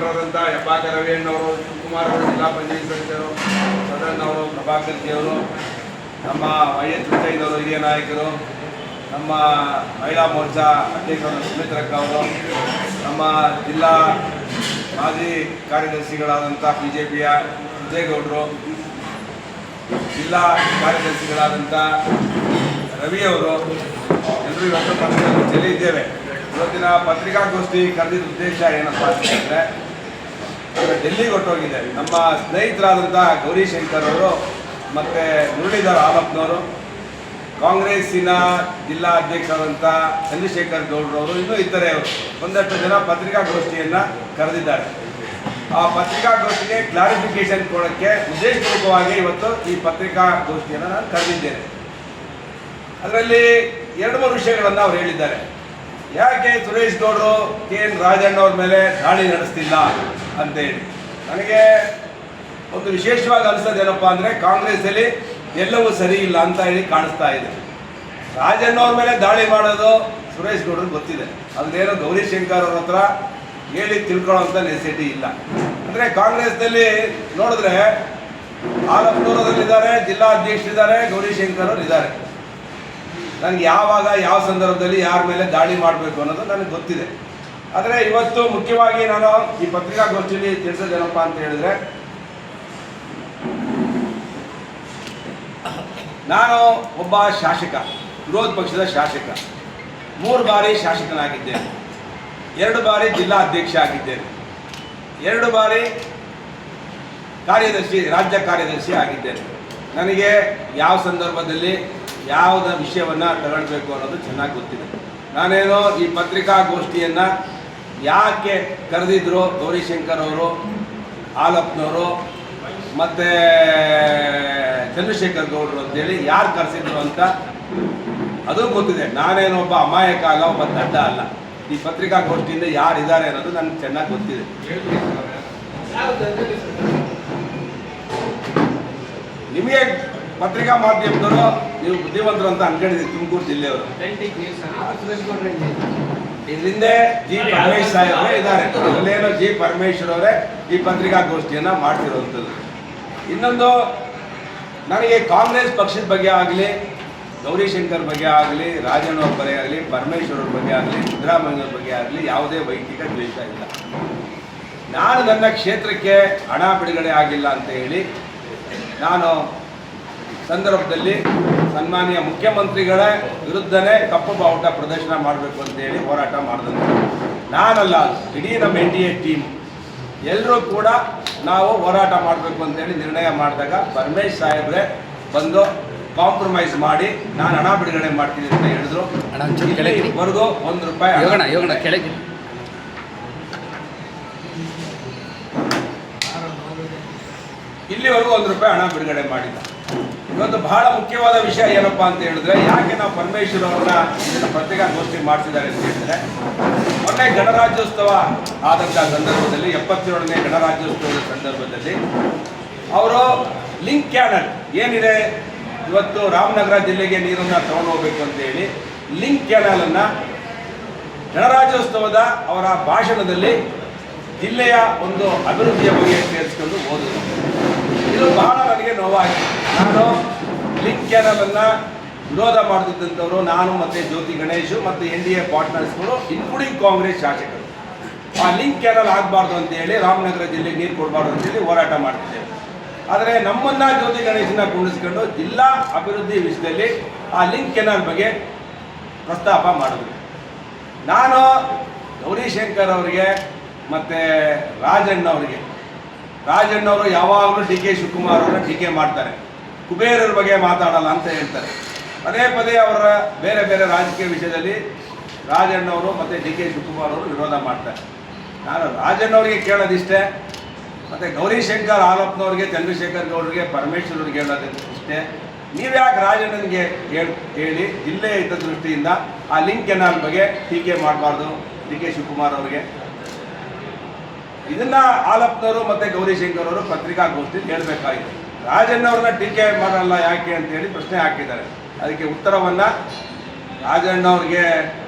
ಮುಖಂಡರಾದಂಥ ಹೆಬ್ಬಾಕ ರವಿಯಣ್ಣವರು ಶಿವಕುಮಾರ್ ಅವರು, ಜಿಲ್ಲಾ ಪಂಚಾಯತ್ ಸದಸ್ಯರು ಸದಣ್ಣವರು ಪ್ರಭಾಕರ್ ಜಿಯವರು ನಮ್ಮ ವೈ ಎಸ್ ಹಿರಿಯ ನಾಯಕರು, ನಮ್ಮ ಮಹಿಳಾ ಮೋರ್ಚಾ ಅಧ್ಯಕ್ಷರು ಸುಮಿತ್ರಕ್ಕ ಅವರು, ನಮ್ಮ ಜಿಲ್ಲಾ ಮಾಜಿ ಕಾರ್ಯದರ್ಶಿಗಳಾದಂಥ ಬಿ ಜೆ ಪಿಯ ವಿಜಯಗೌಡರು, ಜಿಲ್ಲಾ ಕಾರ್ಯದರ್ಶಿಗಳಾದಂಥ ರವಿಯವರು ಎಲ್ಲರೂ ಇವತ್ತು ಪತ್ರಿಕೆಯಲ್ಲಿ ಚೆಲ್ಲಿದ್ದೇವೆ ಇವತ್ತಿನ ಪತ್ರಿಕಾಗೋಷ್ಠಿ ಕರೆದಿದ್ದ ಉದ್ದೇಶ ಏನಪ್ಪ ಅಂತಂದರೆ ಡೆಲ್ಲಿಗೆ ಹೋಗಿದ್ದಾರೆ ನಮ್ಮ ಸ್ನೇಹಿತರಾದಂಥ ಗೌರಿಶಂಕರ್ ಅವರು ಮತ್ತು ಮುರಳೀಧರ್ ಆಲಪ್ನವರು ಕಾಂಗ್ರೆಸ್ಸಿನ ಜಿಲ್ಲಾ ಅಧ್ಯಕ್ಷರಾದಂಥ ಚಂದ್ರಶೇಖರ್ ಗೌಡ್ರವರು ಇನ್ನೂ ಇತರೆ ಒಂದಷ್ಟು ಜನ ಪತ್ರಿಕಾಗೋಷ್ಠಿಯನ್ನು ಕರೆದಿದ್ದಾರೆ. ಆ ಪತ್ರಿಕಾಗೋಷ್ಠಿಗೆ ಕ್ಲಾರಿಫಿಕೇಶನ್ ಕೊಡೋಕ್ಕೆ ಉದ್ದೇಶಪೂರ್ವಕವಾಗಿ ಇವತ್ತು ಈ ಪತ್ರಿಕಾಗೋಷ್ಠಿಯನ್ನು ನಾನು ಕರೆದಿದ್ದೇನೆ. ಅದರಲ್ಲಿ ಎರಡು ಮೂರು ವಿಷಯಗಳನ್ನು ಅವ್ರು ಹೇಳಿದ್ದಾರೆ. ಯಾಕೆ ಸುರೇಶ್ ಗೌಡರು ಕೆ ಎನ್ ರಾಜಣ್ಣವ್ರ ಮೇಲೆ ದಾಳಿ ನಡೆಸ್ತಿಲ್ಲ? ಅಂತೇಳಿ. ನನಗೆ ಒಂದು ವಿಶೇಷವಾಗಿ ಅನಿಸೋದೇನಪ್ಪ ಅಂದರೆ ಕಾಂಗ್ರೆಸ್ಸಲ್ಲಿ ಎಲ್ಲವೂ ಸರಿ ಇಲ್ಲ ಅಂತ ಹೇಳಿ ಕಾಣಿಸ್ತಾ ಇದೆ. ರಾಜಣ್ಣವ್ರ ಮೇಲೆ ದಾಳಿ ಮಾಡೋದು ಸುರೇಶ್ ಗೌಡರು ಗೊತ್ತಿದೆ. ಅದನ್ನೇನೋ ಗೌರಿ ಶಂಕರ್ ಅವ್ರ ಹತ್ರ ಹೇಳಿ ತಿಳ್ಕೊಳ್ಳೋಂಥ ನೆಸಿಟಿ ಇಲ್ಲ. ಅಂದರೆ ಕಾಂಗ್ರೆಸ್ನಲ್ಲಿ ನೋಡಿದ್ರೆ ಆಲಪ್ಪನವರಲ್ಲಿದ್ದಾರೆ ಜಿಲ್ಲಾ ಗೌರಿ ಶಂಕರ್ ಅವರು ಇದ್ದಾರೆ. ನನಗೆ ಯಾವಾಗ, ಯಾವ ಸಂದರ್ಭದಲ್ಲಿ ಯಾರ ಮೇಲೆ ದಾಳಿ ಮಾಡಬೇಕು ಅನ್ನೋದು ನನಗೆ ಗೊತ್ತಿದೆ. ಆದರೆ ಇವತ್ತು ಮುಖ್ಯವಾಗಿ ನಾನು ಈ ಪತ್ರಿಕಾಗೋಷ್ಠಿಯಲ್ಲಿ ತಿಳಿಸೋದೇನಪ್ಪ ಅಂತ ಹೇಳಿದ್ರೆ, ನಾನು ಒಬ್ಬ ಶಾಸಕ, ವಿರೋಧ ಪಕ್ಷದ ಶಾಸಕ, ಮೂರು ಬಾರಿ ಶಾಸಕನಾಗಿದ್ದೇನೆ, ಎರಡು ಬಾರಿ ಜಿಲ್ಲಾ ಅಧ್ಯಕ್ಷ ಆಗಿದ್ದೇನೆ, ಎರಡು ಬಾರಿ ಕಾರ್ಯದರ್ಶಿ, ರಾಜ್ಯ ಕಾರ್ಯದರ್ಶಿ ಆಗಿದ್ದೇನೆ. ನನಗೆ ಯಾವ ಸಂದರ್ಭದಲ್ಲಿ ಯಾವುದ ವಿಷಯವನ್ನು ತಗೊಳ್ಬೇಕು ಅನ್ನೋದು ಚೆನ್ನಾಗಿ ಗೊತ್ತಿದೆ. ನಾನೇನೋ ಈ ಪತ್ರಿಕಾಗೋಷ್ಠಿಯನ್ನು ಯಾಕೆ ಕರೆದಿದ್ರು ಗೌರಿಶಂಕರ್ ಅವರು, ಆಲಪ್ನವರು, ಮತ್ತು ಚಂದ್ರಶೇಖರ್ ಗೌಡರು ಅಂತೇಳಿ ಯಾರು ಕರೆಸಿದ್ರು ಅಂತ ಅದು ಗೊತ್ತಿದೆ. ನಾನೇನೊಬ್ಬ ಅಮಾಯಕ ಅಲ್ಲ, ಒಬ್ಬ ದಡ್ಡ ಅಲ್ಲ. ಈ ಪತ್ರಿಕಾಗೋಷ್ಠಿಯಿಂದ ಯಾರಿದ್ದಾರೆ ಅನ್ನೋದು ನನಗೆ ಚೆನ್ನಾಗಿ ಗೊತ್ತಿದೆ. ನಿಮಗೆ ಪತ್ರಿಕಾ ಮಾಧ್ಯಮದವರು ನೀವು ಬುದ್ಧಿವಂತರು ಅಂತ ಅನ್ಕೊಂಡಿದ್ದೀರಿ ತುಮಕೂರು ಜಿಲ್ಲೆಯವರು. ಇದರಿಂದ ಜಿ ಪರಮೇಶ್ ಸಾಹೇಬ್ರೆ ಇದ್ದಾರೆ. ಅಲ್ಲೇನೋ ಜಿ ಪರಮೇಶ್ವರ್ ಅವರೇ ಈ ಪತ್ರಿಕಾಗೋಷ್ಠಿಯನ್ನು ಮಾಡ್ತಿರುವಂಥದ್ದು ಇನ್ನೊಂದು, ನನಗೆ ಕಾಂಗ್ರೆಸ್ ಪಕ್ಷದ ಬಗ್ಗೆ ಆಗಲಿ, ಗೌರಿಶಂಕರ್ ಬಗ್ಗೆ ಆಗಲಿ, ರಾಜಣ್ಣ ಬಗ್ಗೆ ಆಗಲಿ, ಪರಮೇಶ್ವರ ಅವ್ರ ಬಗ್ಗೆ ಆಗಲಿ ಸಿದ್ದರಾಮಯ್ಯವ್ರ ಬಗ್ಗೆ ಆಗಲಿ ಯಾವುದೇ ವೈಯಕ್ತಿಕ ದ್ವೇಷ ಇಲ್ಲ. ನಾನು ನನ್ನ ಕ್ಷೇತ್ರಕ್ಕೆ ಹಣ ಬಿಡುಗಡೆ ಆಗಿಲ್ಲ ಅಂತ ಹೇಳಿ, ನಾನು ಸಂದರ್ಭದಲ್ಲಿ ಸನ್ಮಾನ್ಯ ಮುಖ್ಯಮಂತ್ರಿಗಳ ವಿರುದ್ಧನೇ ಕಪ್ಪು ಬಾವುಟ ಪ್ರದರ್ಶನ ಮಾಡಬೇಕು ಅಂತ ಹೇಳಿ ಹೋರಾಟ ಮಾಡಿದಂಥ ನಾನಲ್ಲ ಇಡೀ ನಮ್ಮ ಎನ್ ಡಿ ಎ ಟೀಮ್. ಎಲ್ಲರೂ ಕೂಡ ನಾವು ಹೋರಾಟ ಮಾಡಬೇಕು ಅಂತೇಳಿ ನಿರ್ಣಯ ಮಾಡಿದಾಗ ಪರಮೇಶ್ ಸಾಹೇಬ್ರೆ ಬಂದು ಕಾಂಪ್ರಮೈಸ್ ಮಾಡಿ ನಾನು ಹಣ ಬಿಡುಗಡೆ ಮಾಡ್ತೀನಿ ಅಂತ ಹೇಳಿದ್ರು. ಇಲ್ಲಿವರೆಗೂ ಒಂದು ರೂಪಾಯಿ ಕೆಳಗೆ ಇಲ್ಲಿವರೆಗೂ ಒಂದು ರೂಪಾಯಿ ಹಣ ಬಿಡುಗಡೆ ಮಾಡಿಲ್ಲ. ಇವತ್ತು ಬಹಳ ಮುಖ್ಯವಾದ ವಿಷಯ ಏನಪ್ಪಾ ಅಂತ ಹೇಳಿದ್ರೆ, ಯಾಕೆ ನಾವು ಪರಮೇಶ್ವರ್ ಅವರನ್ನ ಪತ್ರಿಕಾಗೋಷ್ಠಿ ಮಾಡ್ತಿದ್ದಾರೆ ಅಂತ ಹೇಳಿದ್ರೆ, ಮೊನ್ನೆ ಗಣರಾಜ್ಯೋತ್ಸವ ಆದಂಥ ಸಂದರ್ಭದಲ್ಲಿ, ಎಪ್ಪತ್ತೇಳನೇ ಗಣರಾಜ್ಯೋತ್ಸವದ ಸಂದರ್ಭದಲ್ಲಿ ಅವರು ಲಿಂಕ್ ಕ್ಯಾನಲ್ ಏನಿದೆ, ಇವತ್ತು ರಾಮನಗರ ಜಿಲ್ಲೆಗೆ ನೀರನ್ನು ತಗೊಂಡು ಹೋಗ್ಬೇಕು ಅಂತ ಹೇಳಿ ಲಿಂಕ್ ಕ್ಯಾನಲನ್ನು ಗಣರಾಜ್ಯೋತ್ಸವದ ಅವರ ಭಾಷಣದಲ್ಲಿ ಜಿಲ್ಲೆಯ ಒಂದು ಅಭಿವೃದ್ಧಿಯ ಬಗ್ಗೆ ಸೇರಿಸಿಕೊಂಡು ಓದಿದ್ರು ಇದು ಬಹಳ ನನಗೆ ನೋವಾಯಿತು ನಾನು ಲಿಂಕ್ ಕ್ಯಾನಲನ್ನು ವಿರೋಧ ಮಾಡುತ್ತಿದ್ದಂಥವರು ನಾನು ಮತ್ತು ಜ್ಯೋತಿ ಗಣೇಶು ಮತ್ತು ಎನ್ ಡಿ ಎ ಪಾರ್ಟ್ನರ್ಸ್ಗಳು ಇನ್ಕ್ಲೂಡಿಂಗ್ ಕಾಂಗ್ರೆಸ್ ಶಾಸಕರು. ಆ ಲಿಂಕ್ ಕ್ಯಾನಲ್ ಆಗಬಾರ್ದು ಅಂತೇಳಿ ರಾಮನಗರ ಜಿಲ್ಲೆಗೆ ನೀರು ಕೊಡಬಾರ್ದು ಅಂತೇಳಿ ಹೋರಾಟ ಮಾಡ್ತಿದ್ದೇವೆ. ಆದರೆ ನಮ್ಮನ್ನ ಜ್ಯೋತಿ ಗಣೇಶನ ಕುಂಡಿಸ್ಕೊಂಡು ಜಿಲ್ಲಾ ಅಭಿವೃದ್ಧಿ ವಿಷಯದಲ್ಲಿ ಆ ಲಿಂಕ್ ಕೆನಲ್ ಬಗ್ಗೆ ಪ್ರಸ್ತಾಪ ಮಾಡಿದ್ರು ನಾನು ಗೌರಿಶಂಕರ್ ಅವರಿಗೆ ಮತ್ತು ರಾಜಣ್ಣ ಅವರಿಗೆ ರಾಜಣ್ಣವರು ಯಾವಾಗಲೂ ಡಿ ಕೆ ಶಿವಕುಮಾರ್ ಅವರನ್ನ ಟೀಕೆ ಮಾಡ್ತಾರೆ. ಕುಬೇರರ ಬಗ್ಗೆ ಮಾತಾಡಲ್ಲ ಅಂತ ಹೇಳ್ತಾರೆ. ಪದೇ ಪದೇ ಅವರ ಬೇರೆ ಬೇರೆ ರಾಜಕೀಯ ವಿಷಯದಲ್ಲಿ ರಾಜಣ್ಣವರು ಮತ್ತು ಡಿ ಕೆ ಶಿವಕುಮಾರ್ ಅವರು ವಿರೋಧ ಮಾಡ್ತಾರೆ. ನಾನು ರಾಜಣ್ಣವ್ರಿಗೆ ಕೇಳೋದಿಷ್ಟೇ, ಮತ್ತು ಗೌರಿಶಂಕರ್ ಆಲಪ್ನವ್ರಿಗೆ ಚಂದ್ರಶೇಖರ್ ಗೌಡರಿಗೆ ಪರಮೇಶ್ವರ್ ಅವ್ರಿಗೆ ಹೇಳೋದು ಇಷ್ಟೇ. ನೀವ್ಯಾಕೆ ರಾಜಣ್ಣನಿಗೆ ಹೇಳಿ ಹೇಳಿ ಜಿಲ್ಲೆಯ ಹಿತದೃಷ್ಟಿಯಿಂದ ಆ ಲಿಂಕ್ ಕೆನಾಲ್ ಬಗ್ಗೆ ಟೀಕೆ ಮಾಡಬಾರ್ದು, ಡಿ ಕೆ ಶಿವಕುಮಾರ್ ಅವರಿಗೆ. ಇದನ್ನ ಆಲಪ್ನವರು ಮತ್ತು ಗೌರಿಶಂಕರ್ ಅವರು ಪತ್ರಿಕಾಗೋಷ್ಠಿ ಹೇಳಬೇಕಾಗಿತ್ತು ರಾಜಣ್ಣವ್ರನ್ನ ಟೀಕೆ ಮಾಡಲ್ಲ ಯಾಕೆ ಅಂತ ಹೇಳಿ ಪ್ರಶ್ನೆ ಹಾಕಿದ್ದಾರೆ. ಅದಕ್ಕೆ ಉತ್ತರವನ್ನ ರಾಜಣ್ಣವ್ರಿಗೆ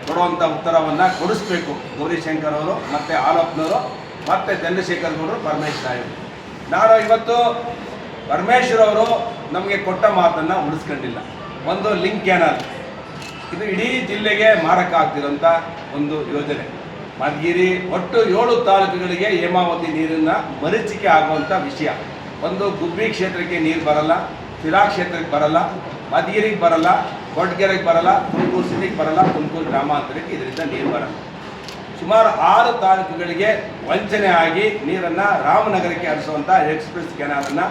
ಕೊಡುವಂಥ ಉತ್ತರವನ್ನ ಕೊಡಿಸ್ಬೇಕು. ಗೌರಿಶಂಕರ್ ಅವರು, ಮತ್ತೆ ಆಲಪ್ನವರು ಮತ್ತು ಚಂದ್ರಶೇಖರ್ ಗೌಡರು ಪರಮೇಶ್ವರ ನಾನು ಇವತ್ತು ಪರಮೇಶ್ವರ್ ಅವರು ನಮಗೆ ಕೊಟ್ಟ ಮಾತನ್ನು ಉಳಿಸ್ಕೊಂಡಿಲ್ಲ. ಒಂದು ಲಿಂಕ್ ಕ್ಯಾನಲ್ ಇದು ಇಡೀ ಜಿಲ್ಲೆಗೆ ಮಾರಕ ಆಗ್ತಿರೋಂಥ ಒಂದು ಯೋಜನೆ. ಮಧುಗಿರಿ ಒಟ್ಟು ಏಳು ತಾಲೂಕುಗಳಿಗೆ ಹೇಮಾವತಿ ನೀರನ್ನು ಮರೀಚಿಕೆ ಆಗುವಂಥ ವಿಷಯ. ಒಂದು ಗುಬ್ಬಿ ಕ್ಷೇತ್ರಕ್ಕೆ ನೀರು ಬರಲ್ಲ ಶಿರಾ ಕ್ಷೇತ್ರಕ್ಕೆ ಬರಲ್ಲ ಮಧುಗಿರಿಗೆ ಬರಲ್ಲ, ಕೊಟ್ಗೆರೆಗೆ ಬರಲ್ಲ, ತುಮಕೂರು ಸಿಟಿಗೆ ಬರಲ್ಲ, ತುಮಕೂರು ಗ್ರಾಮಾಂತರಕ್ಕೆ ಇದರಿಂದ ನೀರು ಬರಲ್ಲ. ಸುಮಾರು ಆರು ತಾಲೂಕುಗಳಿಗೆ ವಂಚನೆ ಆಗಿ ನೀರನ್ನು ರಾಮನಗರಕ್ಕೆ ಹರಿಸುವಂಥ ಎಕ್ಸ್ಪ್ರೆಸ್ ಕೆನಾಲನ್ನು